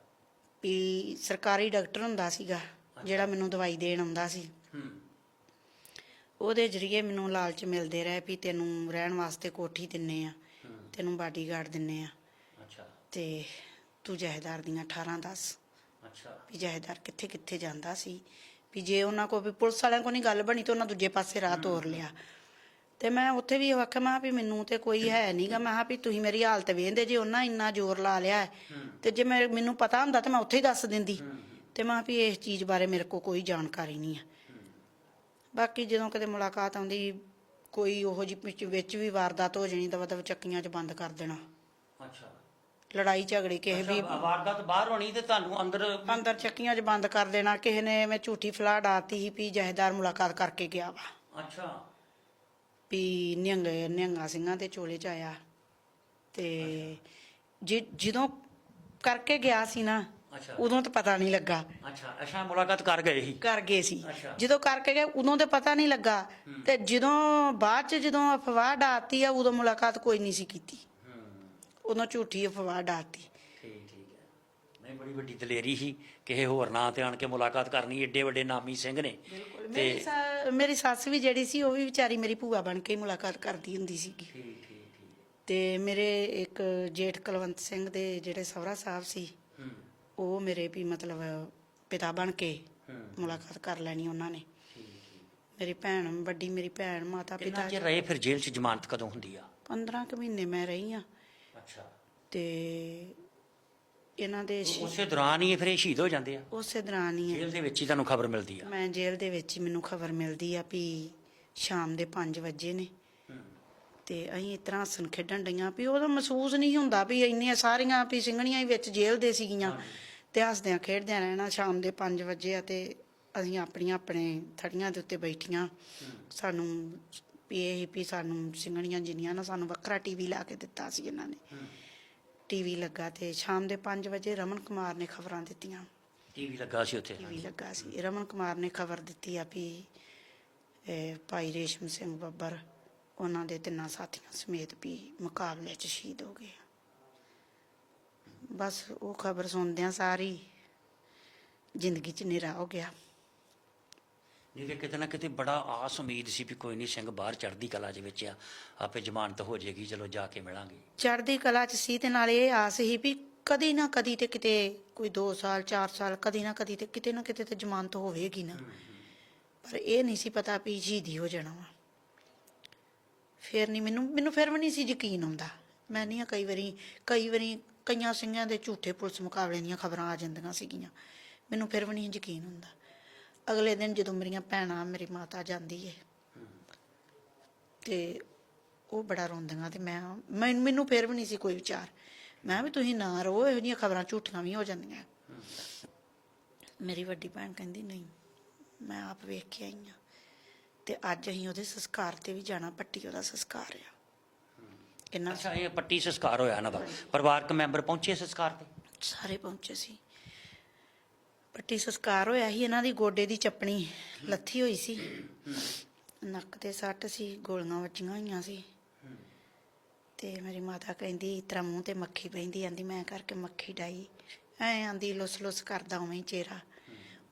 ਵੀ ਸਰਕਾਰੀ ਡਾਕਟਰ ਹੁੰਦਾ ਸੀਗਾ ਜਿਹੜਾ ਮੈਨੂੰ ਦਵਾਈ ਦੇਣ ਆਉਂਦਾ ਸੀ। ਹੂੰ। ਉਹਦੇ ਜਰੀਏ ਮੈਨੂੰ ਲਾਲਚ ਮਿਲਦੇ ਰਹੇ ਵੀ ਤੈਨੂੰ ਰਹਿਣ ਵਾਸਤੇ ਕੋਠੀ ਦਿੰਨੇ ਆ ਤੈਨੂੰ ਬਾਡੀਗਾਰਡ ਦਿੰਨੇ ਆ। ਅੱਛਾ। ਤੇ ਤੂੰ ਜਹੇਦਾਰ ਦੀਆਂ 18 ਦੱਸ। ਅੱਛਾ। ਵੀ ਜਹੇਦਾਰ ਕਿੱਥੇ ਕਿੱਥੇ ਜਾਂਦਾ ਸੀ। ਵੀ ਜੇ ਉਹਨਾਂ ਕੋ ਵੀ ਪੁਲਿਸ ਵਾਲਿਆਂ ਕੋ ਨਹੀਂ ਗੱਲ ਬਣੀ ਤੇ ਉਹਨਾਂ ਦੂਜੇ ਪਾਸੇ ਰਾਹ ਤੋਰ ਲਿਆ। ਤੇ ਮੈਂ ਉੱਥੇ ਵੀ ਆਖਿਆ ਮੈਂ ਵੀ ਮੈਨੂੰ ਤੇ ਕੋਈ ਹੈ ਨਹੀਂਗਾ ਮੈਂ ਵੀ ਤੁਸੀਂ ਮੇਰੀ ਹਾਲਤ ਵੇਂਦੇ ਜੇ ਉਹਨਾਂ ਇੰਨਾ ਜ਼ੋਰ ਲਾ ਲਿਆ ਤੇ ਜੇ ਮੈਂ ਮੈਨੂੰ ਪਤਾ ਹੁੰਦਾ ਤੇ ਮੈਂ ਉੱਥੇ ਹੀ ਦੱਸ ਦਿੰਦੀ। ਤੇ ਮੈਂ ਵੀ ਇਸ ਚੀਜ਼ ਬਾਰੇ ਮੇਰੇ ਕੋ ਕੋਈ ਜਾਣਕਾਰੀ ਨਹੀਂ ਹੈ। ਬਾਕੀ ਜਦੋਂ ਕਦੇ ਮੁਲਾਕਾਤ ਆਉਂਦੀ ਕੋਈ ਉਹੋ ਜਿਹੀ ਵਿੱਚ ਵਿੱਚ ਵੀ ਵਾਰਦਾਤ ਹੋ ਜਣੀ ਦਵਾ ਦਵਾ ਚੱਕੀਆਂ 'ਚ ਬੰਦ ਕਰ ਦੇਣਾ। ਅੱਛਾ। ਲੜਾਈ ਝਗੜੇ ਕਿਸੇ ਵੀ ਅੱਛਾ, ਵਾਰਦਾਤ ਬਾਹਰ ਹੋਣੀ ਤੇ ਤੁਹਾਨੂੰ ਅੰਦਰ ਅੰਦਰ ਚੱਕੀਆਂ 'ਚ ਬੰਦ ਕਰ ਦੇਣਾ। ਕਿਸੇ ਨੇ ਮੈਂ ਝੂਠੀ ਫਲਾਹ ਡਾਤੀ ਸੀ ਵੀ ਜਹੇਦਾਰ ਮੁਲਾਕਾਤ ਕਰਕੇ ਗਿਆ ਵਾ। ਅੱਛਾ। ਵੀ ਨਿਹੰਗ ਨਿਹੰਗਾ ਸਿੰਘਾਂ ਦੇ ਚੋਲੇ 'ਚ ਆਇਆ। ਤੇ ਜਿ- ਜਦੋਂ ਕਰਕੇ ਗਿਆ ਸੀ ਨਾ ਉਦੋਂ ਤਾਂ ਪਤਾ ਨਹੀਂ ਲੱਗਾ। ਅੱਛਾ ਅੱਛਾ ਮੁਲਾਕਾਤ ਕਰ ਗਏ ਸੀ। ਕਰ ਗਏ ਸੀ। ਜਦੋਂ ਕਰਕੇ ਗਏ ਉਦੋਂ ਤੇ ਪਤਾ ਨਹੀਂ ਲੱਗਾ। ਤੇ ਜਦੋਂ ਬਾਅਦ ਚ ਜਦੋਂ ਅਫਵਾਹ ਡਾਤੀ ਆ ਉਦੋਂ ਮੁਲਾਕਾਤ ਕੋਈ ਨਹੀਂ ਸੀ ਕੀਤੀ। ਹੂੰ। ਉਦੋਂ ਝੂਠੀ ਅਫਵਾਹ ਡਾਤੀ। ਠੀਕ ਠੀਕ ਨਹੀਂ ਬੜੀ ਵੱਡੀ ਦਲੇਰੀ ਸੀ ਕਿਸੇ ਹੋਰ ਨਾਂ ਤੇ ਆਣ ਕੇ ਮੁਲਾਕਾਤ ਕਰਨੀ ਏਡੇ ਵੱਡੇ ਨਾਮੀ ਸਿੰਘ ਨੇ। ਸਾ- ਮੇਰੀ ਸੱਸ ਵੀ ਜਿਹੜੀ ਸੀ ਉਹ ਵੀ ਵਿਚਾਰੀ ਮੇਰੀ ਭੂਆ ਬਣ ਕੇ ਮੁਲਾਕਾਤ ਕਰਦੀ ਹੁੰਦੀ ਸੀਗੀ। ਠੀਕ ਠੀਕ ਠੀਕ। ਤੇ ਮੇਰੇ ਇੱਕ ਜੇਠ ਕੁਲਵੰਤ ਸਿੰਘ ਦੇ ਜਿਹੜੇ ਸਹੁਰਾ ਸਾਹਿਬ ਸੀ ਉਹ ਮੇਰੇ ਵੀ ਮਤਲਬ ਪਿਤਾ ਬਣ ਕੇ ਮੁਲਾਕਾਤ ਕਰ ਲੈਣੀ ਉਹਨਾਂ ਨੇ। ਮੇਰੀ ਭੈਣ ਵੱਡੀ ਮੇਰੀ ਭੈਣ ਮਾਤਾ ਕਿੰਨਾ ਪਿਤਾ ਚਿਰ ਰਹੇ ਫਿਰ ਜੇਲ੍ਹ 'ਚ ਜ਼ਮਾਨਤ ਕਦੋਂ ਹੁੰਦੀ ਆ? 15 ਕੁ ਮਹੀਨੇ ਮੈਂ ਰਹੀ ਆ ਅੱਛਾ। ਤੇ ਇਹਨਾਂ ਦੇ ਸ਼ੀ- ਉਸੇ ਦੌਰਾਨ ਹੀ ਫਿਰ ਇਹ ਸ਼ਹੀਦ ਹੋ ਜਾਂਦੇ ਆ? ਉਸੇ ਦੌਰਾਨ ਹੀ ਜੇਲ੍ਹ ਦੇ ਵਿੱਚ ਹੀ ਤੁਹਾਨੂੰ ਖਬਰ ਮਿਲਦੀ ਆ? ਮੈਂ ਜੇਲ੍ਹ ਦੇ ਵਿੱਚ ਹੀ ਮੈਨੂੰ ਖਬਰ ਮਿਲਦੀ ਆ ਵੀ ਸ਼ਾਮ ਦੇ 5 ਵਜੇ ਨੇ। ਤੇ ਅਸੀਂ ਇਸ ਤਰ੍ਹਾਂ ਹੱਸਣ ਖੇਡਣ ਡਈਆਂ ਵੀ ਉਹਦਾ ਮਹਿਸੂਸ ਨਹੀਂ ਹੁੰਦਾ ਵੀ ਇੰਨੀਆਂ ਸਾਰੀਆਂ ਵੀ ਸਿੰਘਣੀਆਂ ਹੀ ਵਿੱਚ ਜੇਲ੍ਹ ਦੇ ਸੀਗੀਆਂ। ਤੇ ਹੱਸਦਿਆਂ ਖੇਡਦਿਆਂ ਰਹਿਣਾ ਸ਼ਾਮ ਦੇ 5 ਵਜੇ ਆ ਤੇ ਅਸੀਂ ਆਪਣੀਆਂ ਆਪਣੇ ਥੜੀਆਂ ਦੇ ਉੱਤੇ ਬੈਠੀਆਂ। ਸਾਨੂੰ ਵੀ ਸਾਨੂੰ ਸਿੰਘਣੀਆਂ ਜਿੰਨੀਆਂ ਨਾ ਸਾਨੂੰ ਵੱਖਰਾ ਟੀਵੀ ਲਾ ਕੇ ਦਿੱਤਾ ਸੀ ਇਹਨਾਂ ਨੇ। ਟੀਵੀ ਲੱਗਾ ਤੇ ਸ਼ਾਮ ਦੇ 5 ਵਜੇ ਰਮਨ ਕੁਮਾਰ ਨੇ ਖਬਰਾਂ ਦਿੱਤੀਆਂ। ਟੀਵੀ ਲੱਗਾ ਸੀ ਉੱਥੇ? ਟੀਵੀ ਲੱਗਾ ਸੀ। ਰਮਨ ਕੁਮਾਰ ਨੇ ਖਬਰ ਦਿੱਤੀ ਆ ਵੀ ਇਹ ਭਾਈ ਰੇਸ਼ਮ ਸਿੰਘ ਬੱਬਰ ਉਹਨਾਂ ਦੇ ਤਿੰਨਾਂ ਸਾਥੀਆਂ ਸਮੇਤ ਵੀ ਮੁਕਾਬਲੇ 'ਚ ਸ਼ਹੀਦ ਹੋ ਗਏ ਬਸ ਉਹ ਖਬਰ ਸੁਣਦਿਆਂ ਸਾਰੀ ਜ਼ਿੰਦਗੀ 'ਚ ਨਿਰਾ ਹੋ ਗਿਆ। ਤੇ ਕਿਤੇ ਨਾ ਕਿਤੇ ਬੜਾ ਆਸ ਉਮੀਦ ਸੀ ਵੀ ਕੋਈ ਨਹੀਂ ਸਿੰਘ ਬਾਹਰ ਚੜ੍ਹਦੀ ਕਲਾ ਦੇ ਵਿੱਚ ਆ। ਆਪੇ ਜ਼ਮਾਨਤ ਹੋ ਜਾਏਗੀ ਚਲੋ ਜਾ ਕੇ ਮਿਲਾਂਗੇ। ਚੜ੍ਹਦੀ ਕਲਾ 'ਚ ਸੀ ਤੇ ਨਾਲ ਇਹ ਆਸ ਸੀ ਵੀ ਕਦੀ ਨਾ ਕਦੀ ਤੇ ਕਿਤੇ ਕੋਈ 2 ਸਾਲ 4 ਸਾਲ ਕਦੀ ਨਾ ਕਦੀ ਤੇ ਕਿਤੇ ਨਾ ਕਿਤੇ ਤੇ ਜ਼ਮਾਨਤ ਹੋਵੇਗੀ ਨਾ। ਪਰ ਇਹ ਨਹੀਂ ਸੀ ਪਤਾ ਵੀ ਸ਼ਹੀਦੀ ਹੋ ਜਾਣਾ ਵਾ। ਫਿਰ ਨਹੀਂ ਮੈਨੂੰ ਮੈਨੂੰ ਫਿਰ ਵੀ ਨਹੀਂ ਸੀ ਯਕੀਨ ਆਉਂਦਾ। ਮੈਂ ਨਹੀਂ ਆ ਕਈ ਵਾਰੀ ਕਈ ਵਾਰੀ ਕਈਆਂ ਸਿੰਘਾਂ ਦੇ ਝੂਠੇ ਪੁਲਿਸ ਮੁਕਾਬਲੇ ਦੀਆਂ ਖਬਰਾਂ ਆ ਜਾਂਦੀਆਂ ਸੀਗੀਆਂ। ਮੈਨੂੰ ਫਿਰ ਵੀ ਨਹੀਂ ਯਕੀਨ ਹੁੰਦਾ। ਅਗਲੇ ਦਿਨ ਜਦੋਂ ਮੇਰੀਆਂ ਭੈਣਾਂ ਮੇਰੀ ਮਾਤਾ ਜਾਂਦੀ ਏ, ਤੇ ਉਹ ਬੜਾ ਰੋਂਦੀਆਂ ਤੇ ਮੈਂ ਮੈਨ- ਮੈਨੂੰ ਫਿਰ ਵੀ ਨਹੀਂ ਸੀ ਕੋਈ ਵਿਚਾਰ। ਮੈਂ ਵੀ ਤੁਸੀਂ ਨਾ ਰੋ ਇਹੋ ਜਿਹੀਆਂ ਖਬਰਾਂ ਝੂਠੀਆਂ ਵੀ ਹੋ ਜਾਂਦੀਆਂ। ਮੇਰੀ ਵੱਡੀ ਭੈਣ ਕਹਿੰਦੀ, ਨਹੀਂ, ਮੈਂ ਆਪ ਵੇਖ ਕੇ ਆਈ ਹਾਂ ਤੇ ਅੱਜ ਅਸੀਂ ਉਹਦੇ ਸੰਸਕਾਰ ਤੇ ਵੀ ਜਾਣਾ, ਪੱਟੀ ਉਹਦਾ ਸੰਸਕਾਰ ਆ। ਕਿੰਨਾ ਅੱਛਾ ਇਹ ਪੱਟੀ ਸੰਸਕਾਰ ਹੋਇਆ ਇਹਨਾਂ ਦਾ। ਪਰਿਵਾਰਕ ਮੈਂਬਰ ਪਹੁੰਚੇ ਸੰਸਕਾਰ ਤੇ? ਸਾਰੇ ਪਹੁੰਚੇ ਸੀ। ਪੱਟੀ ਸੰਸਕਾਰ ਹੋਇਆ ਸੀ ਇਹਨਾਂ ਦੀ ਗੋਡੇ ਦੀ ਚੱਪਣੀ ਲੱਥੀ ਹੋਈ ਸੀ। ਨੱਕ ਤੇ ਸੱਟ ਸੀ ਗੋਲੀਆਂ ਵੱਜੀਆਂ ਹੋਈਆਂ ਸੀ। ਤੇ ਮੇਰੀ ਮਾਤਾ ਕਹਿੰਦੀ ਤੇਰਾ ਮੂੰਹ ਤੇ ਮੱਖੀ ਪੈਂਦੀ ਆਂਦੀ ਮੈਂ ਕਰਕੇ ਮੱਖੀ ਡਾਈ। ਐ ਆਂਦੀ ਲੁੱਸ ਲੁੱਸ ਕਰਦਾ ਉਵੇਂ ਚਿਹਰਾ।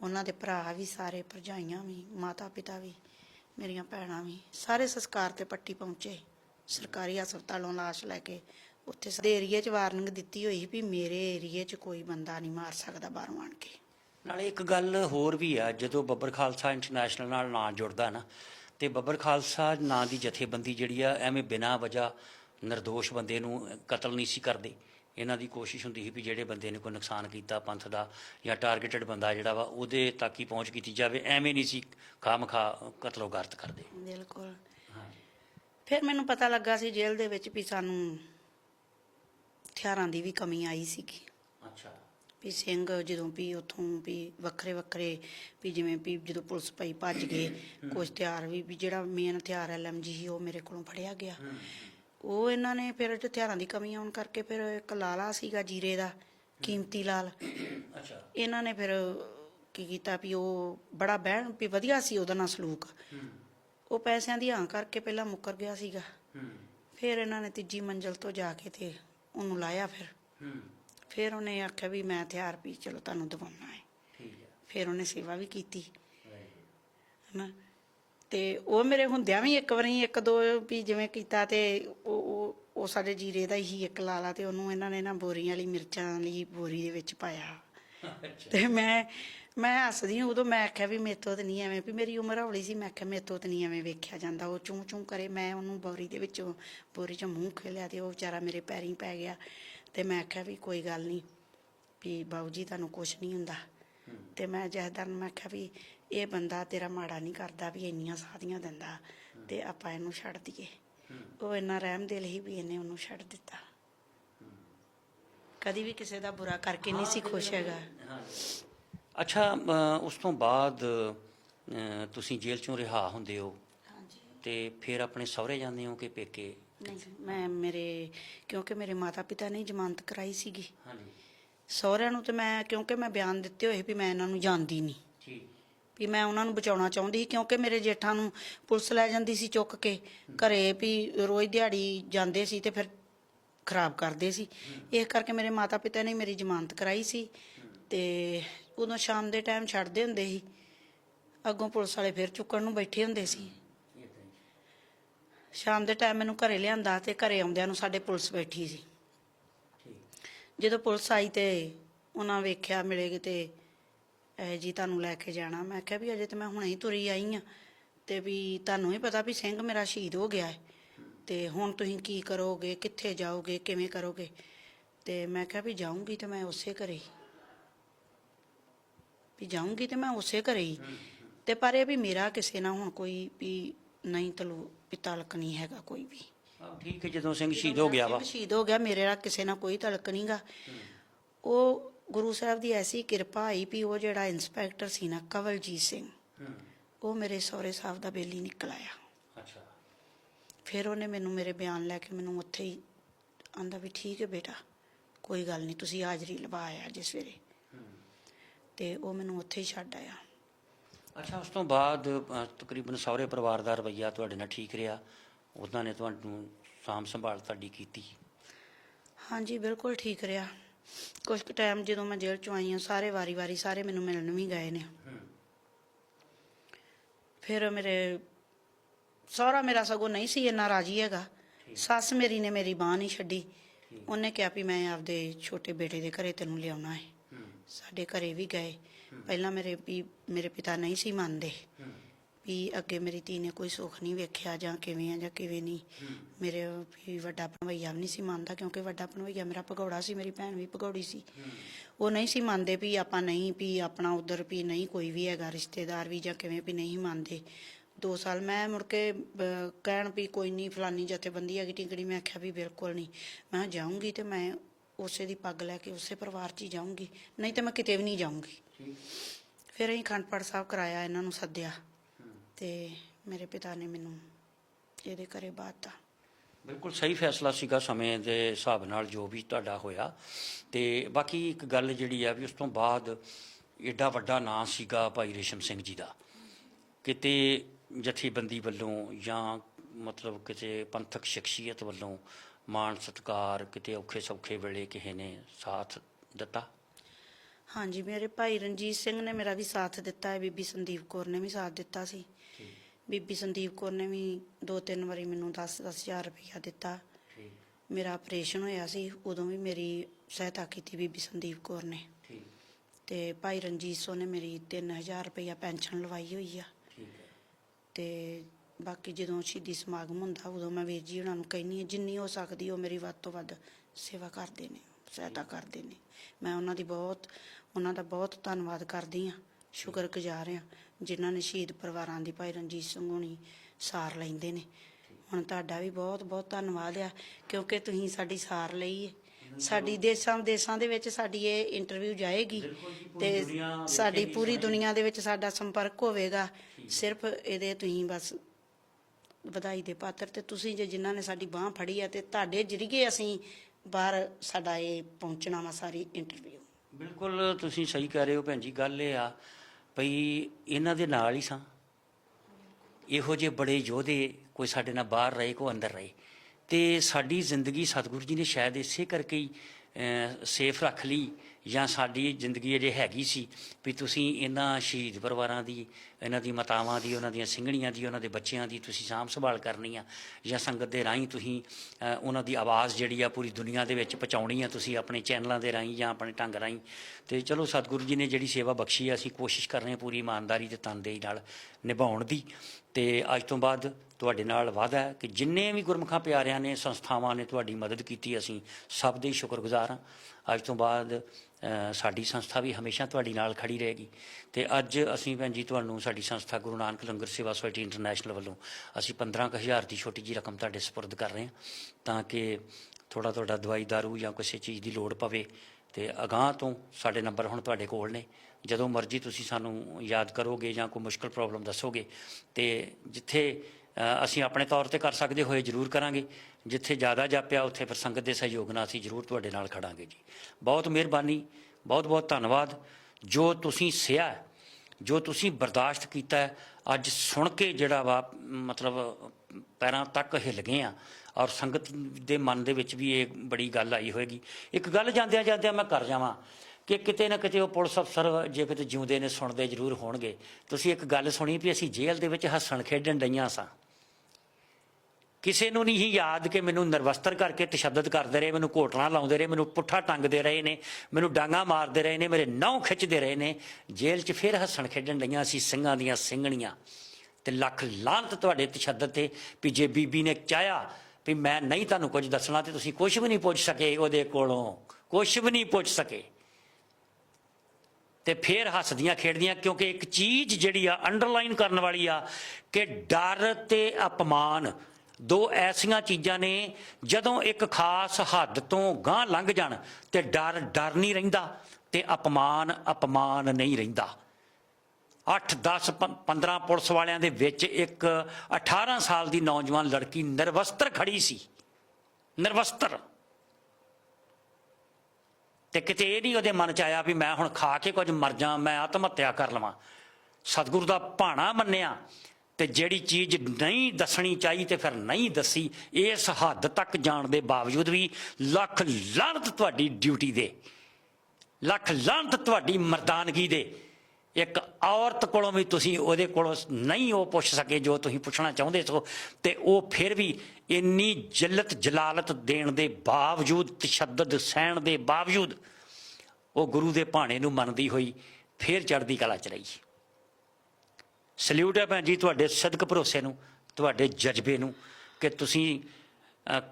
ਉਹਨਾਂ ਦੇ ਭਰਾ ਵੀ ਸਾਰੇ ਭਰਜਾਈਆਂ ਵੀ ਮਾਤਾ ਪਿਤਾ ਵੀ ਮੇਰੀਆਂ ਭੈਣਾਂ ਵੀ ਸਾਰੇ ਸੰਸਕਾਰ ਤੇ ਪੱਟੀ ਪਹੁੰਚੇ। ਸਰਕਾਰੀ ਹਸਪਤਾਲੋਂ ਲਾਸ਼ ਲੈ ਕੇ ਉੱਥੇ ਦੇ ਏਰੀਏ 'ਚ ਵਾਰਨਿੰਗ ਦਿੱਤੀ ਹੋਈ ਵੀ ਮੇਰੇ ਏਰੀਏ 'ਚ ਕੋਈ ਬੰਦਾ ਨਹੀਂ ਮਾਰ ਸਕਦਾ ਬਾਹਰੋਂ ਆਣ ਕੇ। ਨਾਲੇ ਇੱਕ ਗੱਲ ਹੋਰ ਵੀ ਆ ਜਦੋਂ ਬੱਬਰ ਖਾਲਸਾ ਇੰਟਰਨੈਸ਼ਨਲ ਨਾਲ ਨਾਂ ਜੁੜਦਾ ਨਾ ਤੇ ਬੱਬਰ ਖਾਲਸਾ ਨਾਂ ਦੀ ਜਥੇਬੰਦੀ ਜਿਹੜੀ ਆ ਐਵੇਂ ਬਿਨਾਂ ਵਜ੍ਹਾ નિર્ਦੋਸ਼ ਬੰਦੇ ਨੂੰ ਕਤਲ ਨਹੀਂ ਸੀ ਕਰਦੇ। ਇਹਨਾਂ ਦੀ ਕੋਸ਼ਿਸ਼ ਹੁੰਦੀ ਸੀ ਵੀ ਜਿਹੜੇ ਬੰਦੇ ਨੇ ਕੋਈ ਨੁਕਸਾਨ ਕੀਤਾ ਪੰਥ ਦਾ ਜਾਂ ਟਾਰਗੇਟਡ ਬੰਦਾ ਜਿਹੜਾ ਵਾ ਉਹਦੇ ਤੱਕ ਹੀ ਪਹੁੰਚ ਕੀਤੀ ਜਾਵੇ ਐਵੇਂ ਨਹੀਂ ਸੀ ਖਾਮਖਾ ਕਤਲੋ ਗਾਰਤ ਕਰਦੇ। ਬਿਲਕੁਲ। ਫਿਰ ਮੈਨੂੰ ਪਤਾ ਲੱਗਾ ਸੀ ਜੇਲ੍ਹ ਦੇ ਵਿੱਚ ਵੀ ਸਾਨੂੰ ਹਥਿਆਰਾਂ ਦੀ ਵੀ ਕਮੀ ਆਈ ਸੀਗੀ। ਅੱਛਾ। ਵੀ ਸਿੰਘ ਜਦੋਂ ਵੀ ਉਥੋਂ ਵੀ ਵੱਖਰੇ ਵੱਖਰੇ ਵੀ ਜਿਵੇਂ ਵੀ ਜਦੋਂ ਪੁਲਿਸ ਪਈ ਭੱਜ ਗਏ ਕੁਝ ਹਥਿਆਰ ਵੀ ਵੀ ਜਿਹੜਾ ਮੇਨ ਹਥਿਆਰ ਐਲਐਮਜੀ ਸੀ ਉਹ ਮੇਰੇ ਕੋਲੋਂ ਫੜਿਆ ਗਿਆ। ਉਹ ਇਹਨਾਂ ਨੇ ਫਿਰ ਹਥਿਆਰਾਂ ਦੀ ਕਮੀ ਆਉਣ ਕਰਕੇ ਫਿਰ ਇੱਕ ਲਾਲਾ ਸੀਗਾ ਜੀਰੇ ਦਾ ਕੀਮਤੀ ਲਾਲ। ਅੱਛਾ। ਇਹਨਾਂ ਨੇ ਫਿਰ ਕੀ ਕੀਤਾ ਵੀ ਉਹ ਬੜਾ ਬਹਿਣ ਵੀ ਵਧੀਆ ਸੀ ਉਹਦਾ ਨਾਲ ਸਲੂਕ। ਉਹ ਪੈਸਿਆਂ ਦੀ ਹਾਂ ਕਰਕੇ ਪਹਿਲਾਂ ਮੁੱਕਰ ਗਿਆ ਸੀਗਾ। ਫਿਰ ਇਹਨਾਂ ਨੇ ਤੀਜੀ ਮੰਜ਼ਲ ਤੋਂ ਜਾ ਕੇ ਤੇ ਉਹਨੂੰ ਲਾਇਆ ਫਿਰ। ਫਿਰ ਉਹਨੇ ਆਖਿਆ ਵੀ ਮੈਂ ਹਥਿਆਰ ਵੀ ਚਲੋ ਤੁਹਾਨੂੰ ਦਵਾਉਣਾ ਹੈ। ਫਿਰ ਉਹਨੇ ਸੇਵਾ ਵੀ ਕੀਤੀ। ਹਨਾ? ਤੇ ਉਹ ਮੇਰੇ ਹੁੰਦਿਆਂ ਵੀ ਇੱਕ ਵਾਰੀ ਇੱਕ ਦੋ ਵੀ ਜਿਵੇਂ ਕੀਤਾ ਤੇ ਉਹ ਉਹ ਉਹ ਸਾਡੇ ਜੀਰੇ ਦਾ ਹੀ ਇੱਕ ਲਾਲਾ ਤੇ ਉਹਨੂੰ ਇਹਨਾਂ ਨੇ ਨਾ ਬੋਰੀਆਂ ਵਾਲੀ ਮਿਰਚਾਂ ਲਈ ਬੋਰੀ ਦੇ ਵਿੱਚ ਪਾਇਆ। ਤੇ ਮੈਂ ਮੈਂ ਹੱਸਦੀ ਹਾਂ ਉਦੋਂ ਮੈਂ ਆਖਿਆ ਵੀ ਮੇਤੋਂ ਤੇ ਨਹੀਂ ਐਵੇਂ ਵੀ ਮੇਰੀ ਉਮਰ ਹੌਲੀ ਸੀ ਮੈਂ ਆਖਿਆ ਮੇਤੋਂ ਤੇ ਨਹੀਂ ਐਵੇਂ ਵੇਖਿਆ ਜਾਂਦਾ। ਉਹ ਚੂੰ ਚੂੰ ਕਰੇ ਮੈਂ ਉਹਨੂੰ ਬੋਰੀ ਦੇ ਵਿੱਚੋਂ ਬੋਰੀ ਚੋਂ ਮੂੰਹ ਖੇਲਿਆ ਤੇ ਉਹ ਵਿਚਾਰਾ ਮੇਰੇ ਪੈਰੀਂ ਪੈ ਗਿਆ। ਤੇ ਮੈਂ ਆਖਿਆ ਵੀ ਕੋਈ ਗੱਲ ਨਹੀਂ ਵੀ ਬਾਊ ਜੀ ਤੁਹਾਨੂੰ ਕੁਝ ਨਹੀਂ ਹੁੰਦਾ। ਤੇ ਮੈਂ ਜਹਦਰ ਨੂੰ ਮੈਂ ਆਖਿਆ ਵੀ ਇਹ ਬੰਦਾ ਤੇਰਾ ਮਾੜਾ ਨਹੀਂ ਕਰਦਾ ਵੀ ਇੰਨੀਆਂ ਸਾਧੀਆਂ ਦਿੰਦਾ ਤੇ ਆਪਾਂ ਇਹਨੂੰ ਛੱਡ ਦਈਏ। ਉਹ ਇੰਨਾ ਰਹਿਮ ਦਿਲ ਹੀ ਵੀ ਇਹਨੇ ਉਹਨੂੰ ਛੱਡ ਦਿੱਤਾ। ਕਦੀ ਵੀ ਕਿਸੇ ਦਾ ਬੁਰਾ ਕਰਕੇ ਨਹੀਂ ਸੀ ਖੁਸ਼ ਹੈਗਾ। ਅੱਛਾ ਅ, ਉਸ ਤੋਂ ਬਾਅਦ ਅ, ਤੁਸੀਂ ਜੇਲ੍ਹ ਚੋਂ ਰਿਹਾ ਹੁੰਦੇ ਹੋ। ਹਾਂਜੀ। ਤੇ ਫਿਰ ਆਪਣੇ ਸਹੁਰੇ ਜਾਂਦੇ ਹੋ ਕਿ ਪੇਕੇ? ਨਹੀਂ ਮੈਂ ਮੇਰੇ ਕਿਉਂਕਿ ਮੇਰੇ ਮਾਤਾ ਪਿਤਾ ਨੇ ਜ਼ਮਾਨਤ ਕਰਾਈ ਸੀਗੀ। ਹਾਂਜੀ। ਸਹੁਰਿਆਂ ਨੂੰ ਤੇ ਮੈਂ ਕਿਉਂਕਿ ਮੈਂ ਬਿਆਨ ਦਿੱਤੇ ਹੋਏ ਵੀ ਮੈਂ ਇਹਨਾਂ ਨੂੰ ਜਾਣਦੀ ਨਹੀਂ। ਵੀ ਮੈਂ ਉਹਨਾਂ ਨੂੰ ਬਚਾਉਣਾ ਚਾਹੁੰਦੀ ਸੀ ਕਿਉਂਕਿ ਮੇਰੇ ਜੇਠਾਂ ਨੂੰ ਪੁਲਿਸ ਲੈ ਜਾਂਦੀ ਸੀ ਚੁੱਕ ਕੇ। ਘਰੇ ਵੀ ਰੋਜ਼ ਦਿਹਾੜੀ ਜਾਂਦੇ ਸੀ ਤੇ ਫਿਰ ਖਰਾਬ ਕਰਦੇ ਸੀ। ਇਸ ਕਰਕੇ ਮੇਰੇ ਮਾਤਾ ਪਿਤਾ ਨੇ ਮੇਰੀ ਜ਼ਮਾਨਤ ਕਰਾਈ ਸੀ ਤੇ ਉਦੋਂ ਸ਼ਾਮ ਦੇ ਟਾਈਮ ਛੱਡਦੇ ਹੁੰਦੇ ਸੀ। ਅੱਗੋਂ ਪੁਲਿਸ ਵਾਲੇ ਫਿਰ ਚੁੱਕਣ ਨੂੰ ਬੈਠੇ ਹੁੰਦੇ ਸੀ। ਸ਼ਾਮ ਦੇ ਟਾਈਮ ਮੈਨੂੰ ਘਰੇ ਲਿਆਂਦਾ ਤੇ ਘਰੇ ਆਉਂਦਿਆਂ ਨੂੰ ਸਾਡੇ ਪੁਲਿਸ ਬੈਠੀ ਸੀ। ਜਦੋਂ ਪੁਲਿਸ ਆਈ ਤੇ ਉਹਨਾਂ ਵੇਖਿਆ ਮਿਲੇਗੀ ਤੇ ਇਹ ਜੀ ਤੁਹਾਨੂੰ ਲੈ ਕੇ ਜਾਣਾ। ਮੈਂ ਕਿਹਾ ਵੀ ਅਜੇ ਤੇ ਮੈਂ ਹੁਣੇ ਹੀ ਤੁਰੀ ਆਈ ਆ ਤੇ ਵੀ ਤੁਹਾਨੂੰ ਹੀ ਪਤਾ ਵੀ ਸਿੰਘ ਮੇਰਾ ਸ਼ਹੀਦ ਹੋ ਗਿਆ ਹੈ। ਤੇ ਹੁਣ ਤੁਸੀਂ ਕੀ ਕਰੋਗੇ ਕਿੱਥੇ ਜਾਓਗੇ ਕਿਵੇਂ ਕਰੋਗੇ? ਤੇ ਮੈਂ ਕਿਹਾ ਵੀ ਜਾਊਂਗੀ ਤੇ ਮੈਂ ਉਸੇ ਘਰੇ ਹੀ। ਵੀ ਜਾਊਂਗੀ ਤੇ ਮੈਂ ਉਸੇ ਘਰੇ ਹੀ। ਤੇ ਪਰ ਇਹ ਵੀ ਮੇਰਾ ਕਿਸੇ ਨਾਲ ਹੁਣ ਕੋਈ ਵੀ ਨਹੀਂ ਤਲੂ ਤਲਕ ਨਹੀਂ ਹੈਗਾ ਕੋਈ ਵੀ। ਠੀਕ ਹੈ ਜਦੋਂ ਸਿੰਘ ਸ਼ਹੀਦ ਹੋ ਗਿਆ ਵਾ। ਸ਼ਹੀਦ ਹੋ ਗਿਆ ਮੇਰੇ ਨਾਲ ਕਿਸੇ ਨਾਲ ਕੋਈ ਤਲਕ ਨਹੀਂਗਾ ਉਹ ਗੁਰੂ ਸਾਹਿਬ ਦੀ ਐਸੀ ਕਿਰਪਾ ਆਈ ਵੀ ਉਹ ਜਿਹੜਾ ਇੰਸਪੈਕਟਰ ਸੀ ਨਾ ਕਵਲਜੀਤ ਸਿੰਘ ਉਹ ਮੇਰੇ ਸਹੁਰੇ ਸਾਹਿਬ ਦਾ ਬੇਲੀ ਨਿਕਲ ਆਇਆ। ਫਿਰ ਉਹਨੇ ਮੈਨੂੰ ਮੇਰੇ ਬਿਆਨ ਲੈ ਕੇ ਮੈਨੂੰ ਉੱਥੇ ਹੀ ਆਂਦਾ ਵੀ ਠੀਕ ਹੈ ਬੇਟਾ ਕੋਈ ਗੱਲ ਨਹੀਂ ਤੁਸੀਂ ਹਾਜ਼ਰੀ ਲਵਾ ਆਇਆ ਸਵੇਰੇ। ਤੇ ਉਹ ਮੈਨੂੰ ਉੱਥੇ ਹੀ ਛੱਡ ਆਇਆ। ਅੱਛਾ ਉਸ ਤੋਂ ਬਾਅਦ ਤਕਰੀਬਨ ਸਹੁਰੇ ਪਰਿਵਾਰ ਦਾ ਰਵੱਈਆ ਤੁਹਾਡੇ ਨਾਲ ਠੀਕ ਰਿਹਾ ਉਹਨਾਂ ਨੇ ਤੁਹਾਨੂੰ ਸਾਂਭ ਸੰਭਾਲ ਤੁਹਾਡੀ ਕੀਤੀ? ਹਾਂਜੀ ਬਿਲਕੁਲ ਠੀਕ ਰਿਹਾ। ਕੁਝ ਕੁ ਟਾਈਮ ਜਦੋਂ ਮੈਂ ਜੇਲ੍ਹ ਚੋਂ ਆਈ ਹਾਂ ਸਾਰੇ ਵਾਰੀ-ਵਾਰੀ ਸਾਰੇ ਮੈਨੂੰ ਮਿਲਣ ਵੀ ਗਏ ਨੇ। ਫਿਰ ਮੇਰੇ ਸਹੁਰਾ ਮੇਰਾ ਸਗੋਂ ਨਹੀਂ ਸੀ ਇੰਨਾ ਰਾਜੀ ਹੈਗਾ। ਸੱਸ ਮੇਰੀ ਨੇ ਮੇਰੀ ਬਾਹ ਨਹੀਂ ਛੱਡੀ। ਉਹਨੇ ਕਿਹਾ ਵੀ ਮੈਂ ਆਪਦੇ ਛੋਟੇ ਬੇਟੇ ਦੇ ਘਰੇ ਤੈਨੂੰ ਲਿਆਉਣਾ ਹੈ। ਸਾਡੇ ਘਰੇ ਵੀ ਗਏ। ਪਹਿਲਾਂ ਮੇਰੇ ਵੀ ਮੇਰੇ ਪਿਤਾ ਨਹੀਂ ਸੀ ਮੰਨਦੇ। ਵੀ ਅੱਗੇ ਮੇਰੀ ਧੀ ਨੇ ਕੋਈ ਸੁੱਖ ਨਹੀਂ ਵੇਖਿਆ ਜਾਂ ਕਿਵੇਂ ਆ ਜਾਂ ਕਿਵੇਂ ਨਹੀਂ। ਮੇਰੇ ਵੀ ਵੱਡਾ ਭਣਵਈਆ ਵੀ ਨਹੀਂ ਸੀ ਮੰਨਦਾ ਕਿਉਂਕਿ ਵੱਡਾ ਭਣਵਈਆ ਮੇਰਾ ਭਗੌੜਾ ਸੀ ਮੇਰੀ ਭੈਣ ਵੀ ਭਗੌੜੀ ਸੀ। ਉਹ ਨਹੀਂ ਸੀ ਮੰਨਦੇ ਵੀ ਆਪਾਂ ਨਹੀਂ ਵੀ ਆਪਣਾ ਉਧਰ ਵੀ ਨਹੀਂ ਕੋਈ ਵੀ ਹੈਗਾ ਰਿਸ਼ਤੇਦਾਰ ਵੀ ਜਾਂ ਕਿਵੇਂ ਵੀ ਨਹੀਂ ਮੰਨਦੇ। ਦੋ ਸਾਲ ਮੈਂ ਮੁੜ ਕੇ ਅਹ, ਕਹਿਣ ਵੀ ਕੋਈ ਨਹੀਂ ਫਲਾਨੀ ਜਥੇਬੰਦੀ ਹੈਗੀ ਟਿੰਕੜੀ ਮੈਂ ਆਖਿਆ ਵੀ ਬਿਲਕੁਲ ਨਹੀਂ ਮੈਂ ਕਿਹਾ ਜਾਊਂਗੀ ਤੇ ਮੈਂ ਉਸੇ ਦੀ ਪੱਗ ਲੈ ਕੇ ਉਸੇ ਪਰਿਵਾਰ 'ਚ ਹੀ ਜਾਊਂਗੀ। ਨਹੀਂ ਤੇ ਮੈਂ ਕਿਤੇ ਵੀ ਨਹੀਂ ਜਾਊਂਗੀ। ਫਿਰ ਅਸੀਂ ਖੰਡ ਪਾਠ ਸਾਹਿਬ ਕਰਾਇਆ ਇਹਨਾਂ ਨੂੰ ਸੱਦਿਆ। ਤੇ ਮੇਰੇ ਪਿਤਾ ਨੇ ਮੈਨੂੰ ਇਹਦੇ ਘਰੇ ਬਾਤਾ ਬਿਲਕੁਲ ਸਹੀ ਫੈਸਲਾ ਸੀਗਾ ਸਮੇਂ ਦੇ ਹਿਸਾਬ ਨਾਲ ਜੋ ਵੀ ਤੁਹਾਡਾ ਹੋਇਆ। ਤੇ ਬਾਕੀ ਇੱਕ ਗੱਲ ਜਿਹੜੀ ਆ ਵੀ ਉਸ ਤੋਂ ਬਾਅਦ ਏਡਾ ਵੱਡਾ ਨਾਂ ਸੀਗਾ ਭਾਈ ਰੇਸ਼ਮ ਸਿੰਘ ਜੀ ਦਾ। ਕਿਤੇ ਜਥੇਬੰਦੀ ਵੱਲੋਂ ਜਾਂ ਮਤਲਬ ਕਿਸੇ ਪੰਥਕ ਸ਼ਖਸੀਅਤ ਵੱਲੋਂ ਮਾਣ ਸਤਕਾਰ ਕਿਤੇ ਔਖੇ ਸੌਖੇ ਵੇਲੇ ਕਿਸੇ ਨੇ ਸਾਥ ਦਿੱਤਾ? ਹਾਂਜੀ ਮੇਰੇ ਭਾਈ ਰਣਜੀਤ ਸਿੰਘ ਨੇ ਮੇਰਾ ਵੀ ਸਾਥ ਦਿੱਤਾ ਹੈ ਬੀਬੀ ਸੰਦੀਪ ਕੌਰ ਨੇ ਵੀ ਸਾਥ ਦਿੱਤਾ ਸੀ। ਬੀਬੀ ਸੰਦੀਪ ਕੌਰ ਨੇ ਵੀ ਦੋ ਤਿੰਨ ਵਾਰੀ ਮੈਨੂੰ 10 ਹਜ਼ਾਰ ਰੁਪਇਆ ਦਿੱਤਾ। ਠੀਕ। ਮੇਰਾ ਆਪਰੇਸ਼ਨ ਹੋਇਆ ਸੀ ਉਦੋਂ ਵੀ ਮੇਰੀ ਸਹਾਇਤਾ ਕੀਤੀ ਬੀਬੀ ਸੰਦੀਪ ਕੌਰ ਨੇ। ਠੀਕ। ਤੇ ਭਾਈ ਰਣਜੀਤ ਸੋ ਨੇ ਮੇਰੀ 3000 ਰੁਪਇਆ ਪੈਨਸ਼ਨ ਲਵਾਈ ਹੋਈ ਆ। ਤੇ ਬਾਕੀ ਜਦੋਂ ਸ਼ਹੀਦੀ ਸਮਾਗਮ ਹੁੰਦਾ ਉਦੋਂ ਮੈਂ ਵੀਰ ਜੀ ਉਹਨਾਂ ਨੂੰ ਕਹਿੰਨੀ ਆ ਜਿੰਨੀ ਹੋ ਸਕਦੀ ਉਹ ਮੇਰੀ ਵੱਧ ਤੋਂ ਵੱਧ ਸੇਵਾ ਕਰਦੇ ਨੇ ਸਹਾਇਤਾ ਕਰਦੇ ਨੇ। ਮੈਂ ਉਹਨਾਂ ਦੀ ਬਹੁਤ ਉਹਨਾਂ ਦਾ ਬਹੁਤ ਧੰਨਵਾਦ ਕਰਦੀ ਆ ਸ਼ੁਕਰਗੁਜ਼ਾਰ ਆ ਜਿਨ੍ਹਾਂ ਨੇ ਸ਼ਹੀਦ ਪਰਿਵਾਰਾਂ ਦੀ ਭਾਈ ਰਣਜੀਤ ਸਿੰਘ ਹੋਣੀ ਸਾਰ ਲੈਂਦੇ ਨੇ। ਹੁਣ ਤੁਹਾਡਾ ਵੀ ਬਹੁਤ ਬਹੁਤ ਧੰਨਵਾਦ ਆ ਕਿਉਂਕਿ ਤੁਸੀਂ ਸਾਡੀ ਸਾਰ ਲਈ ਹੈ ਸਾਡੀ ਦੇਸ਼ਾਂ ਵਿਦੇਸ਼ਾਂ ਦੇ ਵਿੱਚ ਸਾਡੀ ਇਹ ਇੰਟਰਵਿਊ ਜਾਏਗੀ ਤੇ ਸਾਡੀ ਪੂਰੀ। ਦੁਨੀਆ ਦੇ ਵਿੱਚ ਸਾਡਾ ਸੰਪਰਕ ਹੋਵੇਗਾ। ਸਿਰਫ ਇਹਦੇ ਤੁਸੀਂ ਬਸ ਵਧਾਈ ਦੇ ਪਾਤਰ ਤੇ ਤੁਸੀਂ ਜੇ ਜਿਨ੍ਹਾਂ ਨੇ ਸਾਡੀ ਬਾਹ ਫੜੀ ਆ ਤੇ ਤੁਹਾਡੇ ਜਰੀਏ ਅਸੀਂ ਬਾਹਰ ਸਾਡਾ ਇਹ ਪਹੁੰਚਣਾ ਵਾ ਸਾਰੀ ਇੰਟਰਵਿਊ ਬਿਲਕੁਲ ਤੁਸੀਂ ਸਹੀ ਕਹਿ ਰਹੇ ਹੋ ਭੈਣ ਜੀ, ਗੱਲ ਇਹ ਆ ਭਈ ਇਹਨਾਂ ਦੇ ਨਾਲ ਹੀ ਸਾਂ। ਇਹੋ ਜਿਹੇ ਬੜੇ ਯੋਧੇ ਕੋਈ ਸਾਡੇ ਨਾਲ ਬਾਹਰ ਰਹੇ ਕੋ ਅੰਦਰ ਰਹੇ। ਤੇ ਸਾਡੀ ਜ਼ਿੰਦਗੀ ਸਤਿਗੁਰੂ ਜੀ ਨੇ ਸ਼ਾਇਦ ਇਸੇ ਕਰਕੇ ਹੀ ਸੇਫ ਰੱਖ ਲਈ ਜਾਂ ਸਾਡੀ ਜ਼ਿੰਦਗੀ ਅਜੇ ਹੈਗੀ ਸੀ ਵੀ ਤੁਸੀਂ ਇਹਨਾਂ ਸ਼ਹੀਦ ਪਰਿਵਾਰਾਂ ਦੀ, ਇਹਨਾਂ ਦੀ ਮਾਤਾਵਾਂ ਦੀ, ਉਹਨਾਂ ਦੀਆਂ ਸਿੰਘਣੀਆਂ ਦੀ, ਉਹਨਾਂ ਦੇ ਬੱਚਿਆਂ ਦੀ ਤੁਸੀਂ ਸਾਂਭ ਸੰਭਾਲ ਕਰਨੀ ਆ ਜਾਂ ਸੰਗਤ ਦੇ ਰਾਹੀਂ ਤੁਸੀਂ ਉਹਨਾਂ ਦੀ ਆਵਾਜ਼ ਜਿਹੜੀ ਆ ਪੂਰੀ ਦੁਨੀਆ ਦੇ ਵਿੱਚ ਪਹੁੰਚਾਉਣੀ ਆ ਤੁਸੀਂ ਆਪਣੇ ਚੈਨਲਾਂ ਦੇ ਰਾਹੀਂ ਜਾਂ ਆਪਣੇ ਢੰਗ ਰਾਹੀਂ। ਤੇ ਚਲੋ ਸਤਿਗੁਰੂ ਜੀ ਨੇ ਜਿਹੜੀ ਸੇਵਾ ਬਖਸ਼ੀ ਆ, ਅਸੀਂ ਕੋਸ਼ਿਸ਼ ਕਰ ਰਹੇ ਹਾਂ ਪੂਰੀ ਇਮਾਨਦਾਰੀ ਤੇ ਤਨਦੇਹੀ ਨਾਲ ਨਿਭਾਉਣ ਦੀ। ਤੇ ਅੱਜ ਤੋਂ ਬਾਅਦ ਤੁਹਾਡੇ ਨਾਲ ਵਾਅਦਾ ਹੈ ਕਿ ਜਿੰਨੇ ਵੀ ਗੁਰਮੁਖਾਂ ਪਿਆਰਿਆਂ ਨੇ, ਸੰਸਥਾਵਾਂ ਨੇ ਤੁਹਾਡੀ ਮਦਦ ਕੀਤੀ, ਅਸੀਂ ਸਭ ਦੇ ਸ਼ੁਕਰਗੁਜ਼ਾਰ ਹਾਂ। ਅੱਜ ਤੋਂ ਬਾਅਦ ਸਾਡੀ ਸੰਸਥਾ ਵੀ ਹਮੇਸ਼ਾ ਤੁਹਾਡੀ ਨਾਲ ਖੜੀ ਰਹੇਗੀ। ਤੇ ਅੱਜ ਅਸੀਂ ਭੈਣ ਜੀ ਤੁਹਾਨੂੰ, ਸਾਡੀ ਸੰਸਥਾ ਗੁਰੂ ਨਾਨਕ ਲੰਗਰ ਸੇਵਾ ਸੁਸਾਇਟੀ ਇੰਟਰਨੈਸ਼ਨਲ ਵੱਲੋਂ ਅਸੀਂ 15000 ਦੀ ਛੋਟੀ ਜੀ ਰਕਮ ਤੁਹਾਡੇ ਸਪੁਰਦ ਕਰ ਰਹੇ ਹਾਂ ਤਾਂ ਕਿ ਥੋੜਾ ਤੁਹਾਡਾ ਦਵਾਈ ਦਾਰੂ ਜਾਂ ਕਿਸੇ ਚੀਜ਼ ਦੀ ਲੋੜ ਪਵੇ। ਤੇ ਅਗਾਹ ਤੋਂ ਸਾਡੇ ਨੰਬਰ ਹੁਣ ਤੁਹਾਡੇ ਕੋਲ ਨੇ। ਜਦੋਂ ਮਰਜ਼ੀ ਤੁਸੀਂ ਸਾਨੂੰ ਯਾਦ ਕਰੋਗੇ ਜਾਂ ਕੋਈ ਮੁਸ਼ਕਲ ਪ੍ਰੋਬਲਮ ਦੱਸੋਗੇ, ਤੇ ਜਿੱਥੇ ਅਸੀਂ ਆਪਣੇ ਤੌਰ ਤੇ ਕਰ ਸਕਦੇ ਹੋਏ ਜ਼ਰੂਰ ਕਰਾਂਗੇ। ਜਿੱਥੇ ਜ਼ਿਆਦਾ ਜਾਪਿਆ, ਉੱਥੇ ਫਿਰ ਸੰਗਤ ਦੇ ਸਹਿਯੋਗ ਨਾਲ ਅਸੀਂ ਜ਼ਰੂਰ ਤੁਹਾਡੇ ਨਾਲ ਖੜਾਂਗੇ ਜੀ। ਬਹੁਤ ਮਿਹਰਬਾਨੀ, ਬਹੁਤ ਬਹੁਤ ਧੰਨਵਾਦ। ਜੋ ਤੁਸੀਂ ਸਿਆ ਜੋ ਤੁਸੀਂ ਬਰਦਾਸ਼ਤ ਕੀਤਾ ਅੱਜ ਸੁਣ ਕੇ ਜਿਹੜਾ ਵਾ, ਮਤਲਬ ਪੈਰਾਂ ਤੱਕ ਹਿੱਲ ਗਏ ਆ ਔਰ ਸੰਗਤ ਦੇ ਮਨ ਦੇ ਵਿੱਚ ਵੀ ਇਹ ਬੜੀ ਗੱਲ ਆਈ ਹੋਏਗੀ। ਇੱਕ ਗੱਲ ਜਾਂਦਿਆਂ ਜਾਂਦਿਆਂ ਮੈਂ ਕਰ ਜਾਵਾਂ ਕਿ ਕਿਤੇ ਨਾ ਕਿਤੇ ਉਹ ਪੁਲਿਸ ਅਫਸਰ ਜੇ ਕਿਤੇ ਜਿਉਂਦੇ ਨੇ, ਸੁਣਦੇ ਜ਼ਰੂਰ ਹੋਣਗੇ। ਤੁਸੀਂ ਇੱਕ ਗੱਲ ਸੁਣੀ ਵੀ ਅਸੀਂ ਜੇਲ੍ਹ ਦੇ ਵਿੱਚ ਹੱਸਣ ਖੇਡਣ ਡਈਆਂ ਸਾਂ। ਕਿਸੇ ਨੂੰ ਨਹੀਂ ਸੀ ਯਾਦ ਕਿ ਮੈਨੂੰ ਨਰਵਸਤਰ ਕਰਕੇ ਤਸ਼ੱਦਦ ਕਰਦੇ ਰਹੇ, ਮੈਨੂੰ ਘੋਟਣਾ ਲਾਉਂਦੇ ਰਹੇ, ਮੈਨੂੰ ਪੁੱਠਾ ਟੰਗਦੇ ਰਹੇ ਨੇ, ਮੈਨੂੰ ਡਾਂਗਾ ਮਾਰਦੇ ਰਹੇ ਨੇ, ਮੇਰੇ ਨਹੁੰ ਖਿੱਚਦੇ ਰਹੇ ਨੇ। ਜੇਲ੍ਹ 'ਚ ਫਿਰ ਹੱਸਣ ਖੇਡਣ ਡਈਆਂ ਸੀ ਸਿੰਘਾਂ ਦੀਆਂ ਸਿੰਘਣੀਆਂ। ਤੇ ਲੱਖ ਲਾਂਤ ਤੁਹਾਡੇ ਤਸ਼ੱਦਦ ਤੇ ਵੀ ਜੇ ਬੀਬੀ ਨੇ ਚਾਹਿਆ ਵੀ ਮੈਂ ਨਹੀਂ ਤੁਹਾਨੂੰ ਕੁਝ ਦੱਸਣਾ ਤੇ ਤੁਸੀਂ ਕੁਝ ਵੀ ਨਹੀਂ ਪੁੱਛ ਸਕੇ ਉਹਦੇ ਕੋਲੋਂ ਕੁਝ ਵੀ ਨਹੀਂ ਪੁੱਛ ਸਕੇ। ਤੇ ਫੇਰ ਹੱਸਦੀਆਂ ਖੇਡਦੀਆਂ ਕਿਉਂਕਿ ਇੱਕ ਚੀਜ਼ ਜਿਹੜੀ ਆ ਅੰਡਰਲਾਈਨ ਕਰਨ ਵਾਲੀ ਆ ਕਿ ਡਰ ਤੇ ਅਪਮਾਨ ਦੋ ਐਸੀਆਂ ਚੀਜ਼ਾਂ ਨੇ, ਜਦੋਂ ਇੱਕ ਖਾਸ ਹੱਦ ਤੋਂ ਗਾਂਹ ਲੰਘ ਜਾਣ ਤੇ ਡਰ ਡਰ ਨਹੀਂ ਰਹਿੰਦਾ ਤੇ ਅਪਮਾਨ ਅਪਮਾਨ ਨਹੀਂ ਰਹਿੰਦਾ। 8 10 15 ਪੁਲਿਸ ਵਾਲਿਆਂ ਦੇ ਵਿੱਚ ਇੱਕ 18 ਸਾਲ ਦੀ ਨੌਜਵਾਨ ਲੜਕੀ ਨਿਰਵਸਤਰ ਖੜੀ ਸੀ। ਨਿਰਵਸਤਰ। ਤੇ ਕਿਤੇ ਇਹ ਨਹੀਂ ਉਹਦੇ ਮਨ ਚ ਆਇਆ ਵੀ ਮੈਂ ਹੁਣ ਖਾ ਕੇ ਕੁਝ ਮਰ ਜਾ, ਮੈਂ ਆਤਮ ਹੱਤਿਆ ਕਰ ਲਵਾਂ। ਸਤਿਗੁਰੂ ਦਾ ਭਾਣਾ ਮੰਨਿਆ ਤੇ ਜਿਹੜੀ ਚੀਜ਼ ਨਹੀਂ ਦੱਸਣੀ ਚਾਹੀ ਤੇ ਫਿਰ ਨਹੀਂ ਦੱਸੀ, ਇਸ ਹੱਦ ਤੱਕ ਜਾਣ ਦੇ ਬਾਵਜੂਦ ਵੀ ਲੱਖ ਲਾਹਨਤ ਤੁਹਾਡੀ ਡਿਊਟੀ ਦੇ। ਲੱਖ ਲਾਹਨਤ ਤੁਹਾਡੀ ਮਰਦਾਨਗੀ ਦੇ। ਇੱਕ ਔਰਤ ਕੋਲੋਂ ਵੀ ਤੁਸੀਂ ਉਹਦੇ ਕੋਲੋਂ ਨਹੀਂ ਉਹ ਪੁੱਛ ਸਕੇ ਜੋ ਤੁਸੀਂ ਪੁੱਛਣਾ ਚਾਹੁੰਦੇ ਸੋ, ਤੇ ਉਹ ਫਿਰ ਵੀ ਇੰਨੀ ਜਿੱਲਤ ਜਲਾਲਤ ਦੇਣ ਦੇ ਬਾਵਜੂਦ, ਤਸ਼ੱਦਦ ਸਹਿਣ ਦੇ ਬਾਵਜੂਦ ਉਹ ਗੁਰੂ ਦੇ ਭਾਣੇ ਨੂੰ ਮੰਨਦੀ ਹੋਈ ਫਿਰ ਚੜ੍ਹਦੀ ਕਲਾ ਚ ਰਹੀ। ਸਲੂਟ ਹੈ ਭੈਣ ਜੀ ਤੁਹਾਡੇ ਸਦਕ ਭਰੋਸੇ ਨੂੰ, ਤੁਹਾਡੇ ਜਜ਼ਬੇ ਨੂੰ ਕਿ ਤੁਸੀਂ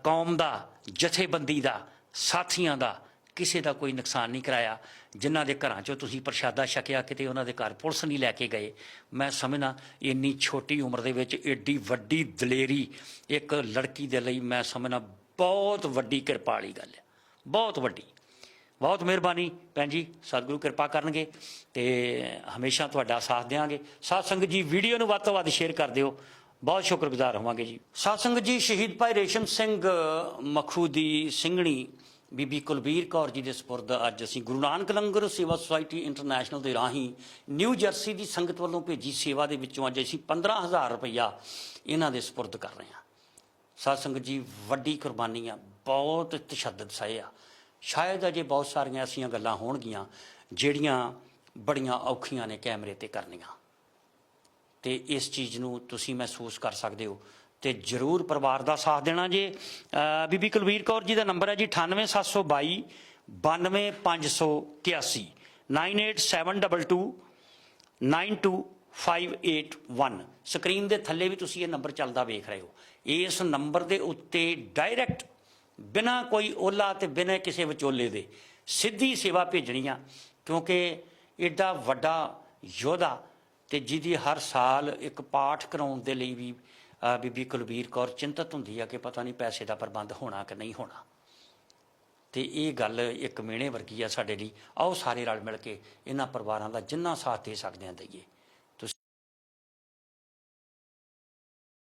ਕੌਮ ਦਾ, ਜਥੇਬੰਦੀ ਦਾ, ਸਾਥੀਆਂ ਦਾ ਕਿਸੇ ਦਾ ਕੋਈ ਨੁਕਸਾਨ ਨਹੀਂ ਕਰਾਇਆ, ਜਿਨ੍ਹਾਂ ਦੇ ਘਰਾਂ 'ਚੋਂ ਤੁਸੀਂ ਪ੍ਰਸ਼ਾਦਾ ਛਕਿਆ, ਕਿਤੇ ਉਹਨਾਂ ਦੇ ਘਰ ਪੁਲਿਸ ਨਹੀਂ ਲੈ ਕੇ ਗਏ। ਮੈਂ ਸਮਝਣਾ ਇੰਨੀ ਛੋਟੀ ਉਮਰ ਦੇ ਵਿੱਚ ਏਡੀ ਵੱਡੀ ਦਲੇਰੀ ਇੱਕ ਲੜਕੀ ਦੇ ਲਈ ਮੈਂ ਸਮਝਣਾ ਬਹੁਤ ਵੱਡੀ ਕਿਰਪਾ ਵਾਲੀ ਗੱਲ ਹੈ, ਬਹੁਤ ਵੱਡੀ। ਬਹੁਤ ਮਿਹਰਬਾਨੀ ਭੈਣ ਜੀ, ਸਤਿਗੁਰੂ ਕਿਰਪਾ ਕਰਨਗੇ ਤੇ ਹਮੇਸ਼ਾ ਤੁਹਾਡਾ ਸਾਥ ਦੇਵਾਂਗੇ ਸਾਧ ਸੰਗਤ ਜੀ, ਵੀਡੀਓ ਨੂੰ ਵੱਧ ਤੋਂ ਵੱਧ ਸ਼ੇਅਰ ਕਰ ਦਿਓ। ਬਹੁਤ ਸ਼ੁਕਰਗੁਜ਼ਾਰ ਹੋਵਾਂਗੇ ਜੀ। ਸਾਧ ਸੰਗਤ ਜੀ, ਸ਼ਹੀਦ ਭਾਈ ਰੇਸ਼ਮ ਸਿੰਘ ਮਖੂ ਦੀ ਸਿੰਘਣੀ ਬੀਬੀ ਕੁਲਬੀਰ ਕੌਰ ਜੀ ਦੇ ਸਪੁਰਦ ਅੱਜ ਅਸੀਂ ਗੁਰੂ ਨਾਨਕ ਲੰਗਰ ਸੇਵਾ ਸੁਸਾਇਟੀ ਇੰਟਰਨੈਸ਼ਨਲ ਦੇ ਰਾਹੀਂ ਨਿਊ ਜਰਸੀ ਦੀ ਸੰਗਤ ਵੱਲੋਂ ਭੇਜੀ ਸੇਵਾ ਦੇ ਵਿੱਚੋਂ ਅੱਜ ਅਸੀਂ 15000 ਰੁਪਇਆ ਇਹਨਾਂ ਦੇ ਸਪੁਰਦ ਕਰ ਰਹੇ ਹਾਂ। ਸਾਧ ਸੰਗਤ ਜੀ, ਵੱਡੀ ਕੁਰਬਾਨੀ ਆ, ਬਹੁਤ ਤਸ਼ੱਦਦ ਸਹੇ ਆ ਸ਼ਾਇਦ ਅਜੇ ਬਹੁਤ ਸਾਰੀਆਂ ਐਸੀਆਂ ਗੱਲਾਂ ਹੋਣਗੀਆਂ ਜਿਹੜੀਆਂ ਬੜੀਆਂ ਔਖੀਆਂ ਨੇ ਕੈਮਰੇ ਤੇ ਕਰਨੀਆਂ। ਤੇ ਇਸ ਚੀਜ਼ ਨੂੰ ਤੁਸੀਂ ਮਹਿਸੂਸ ਕਰ ਸਕਦੇ ਹੋ। ਤੇ ਜਰੂਰ ਪਰਿਵਾਰ ਦਾ ਸਾਥ ਦੇਣਾ ਜੇ। ਬੀਬੀ ਕੁਲਵੀਰ ਕੌਰ ਜੀ ਦਾ ਨੰਬਰ ਹੈ ਜੀ 98722 92581 98722 92581 ਸਕਰੀਨ ਦੇ ਥੱਲੇ ਵੀ ਤੁਸੀਂ ਇਹ ਨੰਬਰ ਚੱਲਦਾ ਵੇਖ ਰਹੇ ਹੋ। ਇਸ ਨੰਬਰ ਦੇ ਉੱਤੇ ਡਾਇਰੈਕਟ ਬਿਨਾ ਕੋਈ ਓਲਾ ਤੇ ਬਿਨਾ ਕਿਸੇ ਵਿਚੋਲੇ ਦੇ ਸਿੱਧੀ ਸੇਵਾ ਭੇਜਣੀ ਆ, ਕਿਉਂਕਿ ਐਡਾ ਵੱਡਾ ਯੋਧਾ ਤੇ ਜਿਹਦੀ ਹਰ ਸਾਲ ਇੱਕ ਪਾਠ ਕਰਾਉਣ ਦੇ ਲਈ ਵੀ ਬੀਬੀ ਕੁਲਬੀਰ ਕੌਰ ਚਿੰਤਤ ਹੁੰਦੀ ਆ ਕਿ ਪਤਾ ਨਹੀਂ ਪੈਸੇ ਦਾ ਪ੍ਰਬੰਧ ਹੋਣਾ ਕਿ ਨਹੀਂ ਹੋਣਾ। ਤੇ ਇਹ ਗੱਲ ਇੱਕ ਮੇਣੇ ਵਰਗੀ ਆ ਸਾਡੇ ਲਈ। ਆਓ ਸਾਰੇ ਰਲ ਮਿਲ ਕੇ ਇਹਨਾਂ ਪਰਿਵਾਰਾਂ ਦਾ ਜਿੰਨਾ ਸਾਥ ਦੇ ਸਕਦੇ ਹਾਂ ਦਈਏ।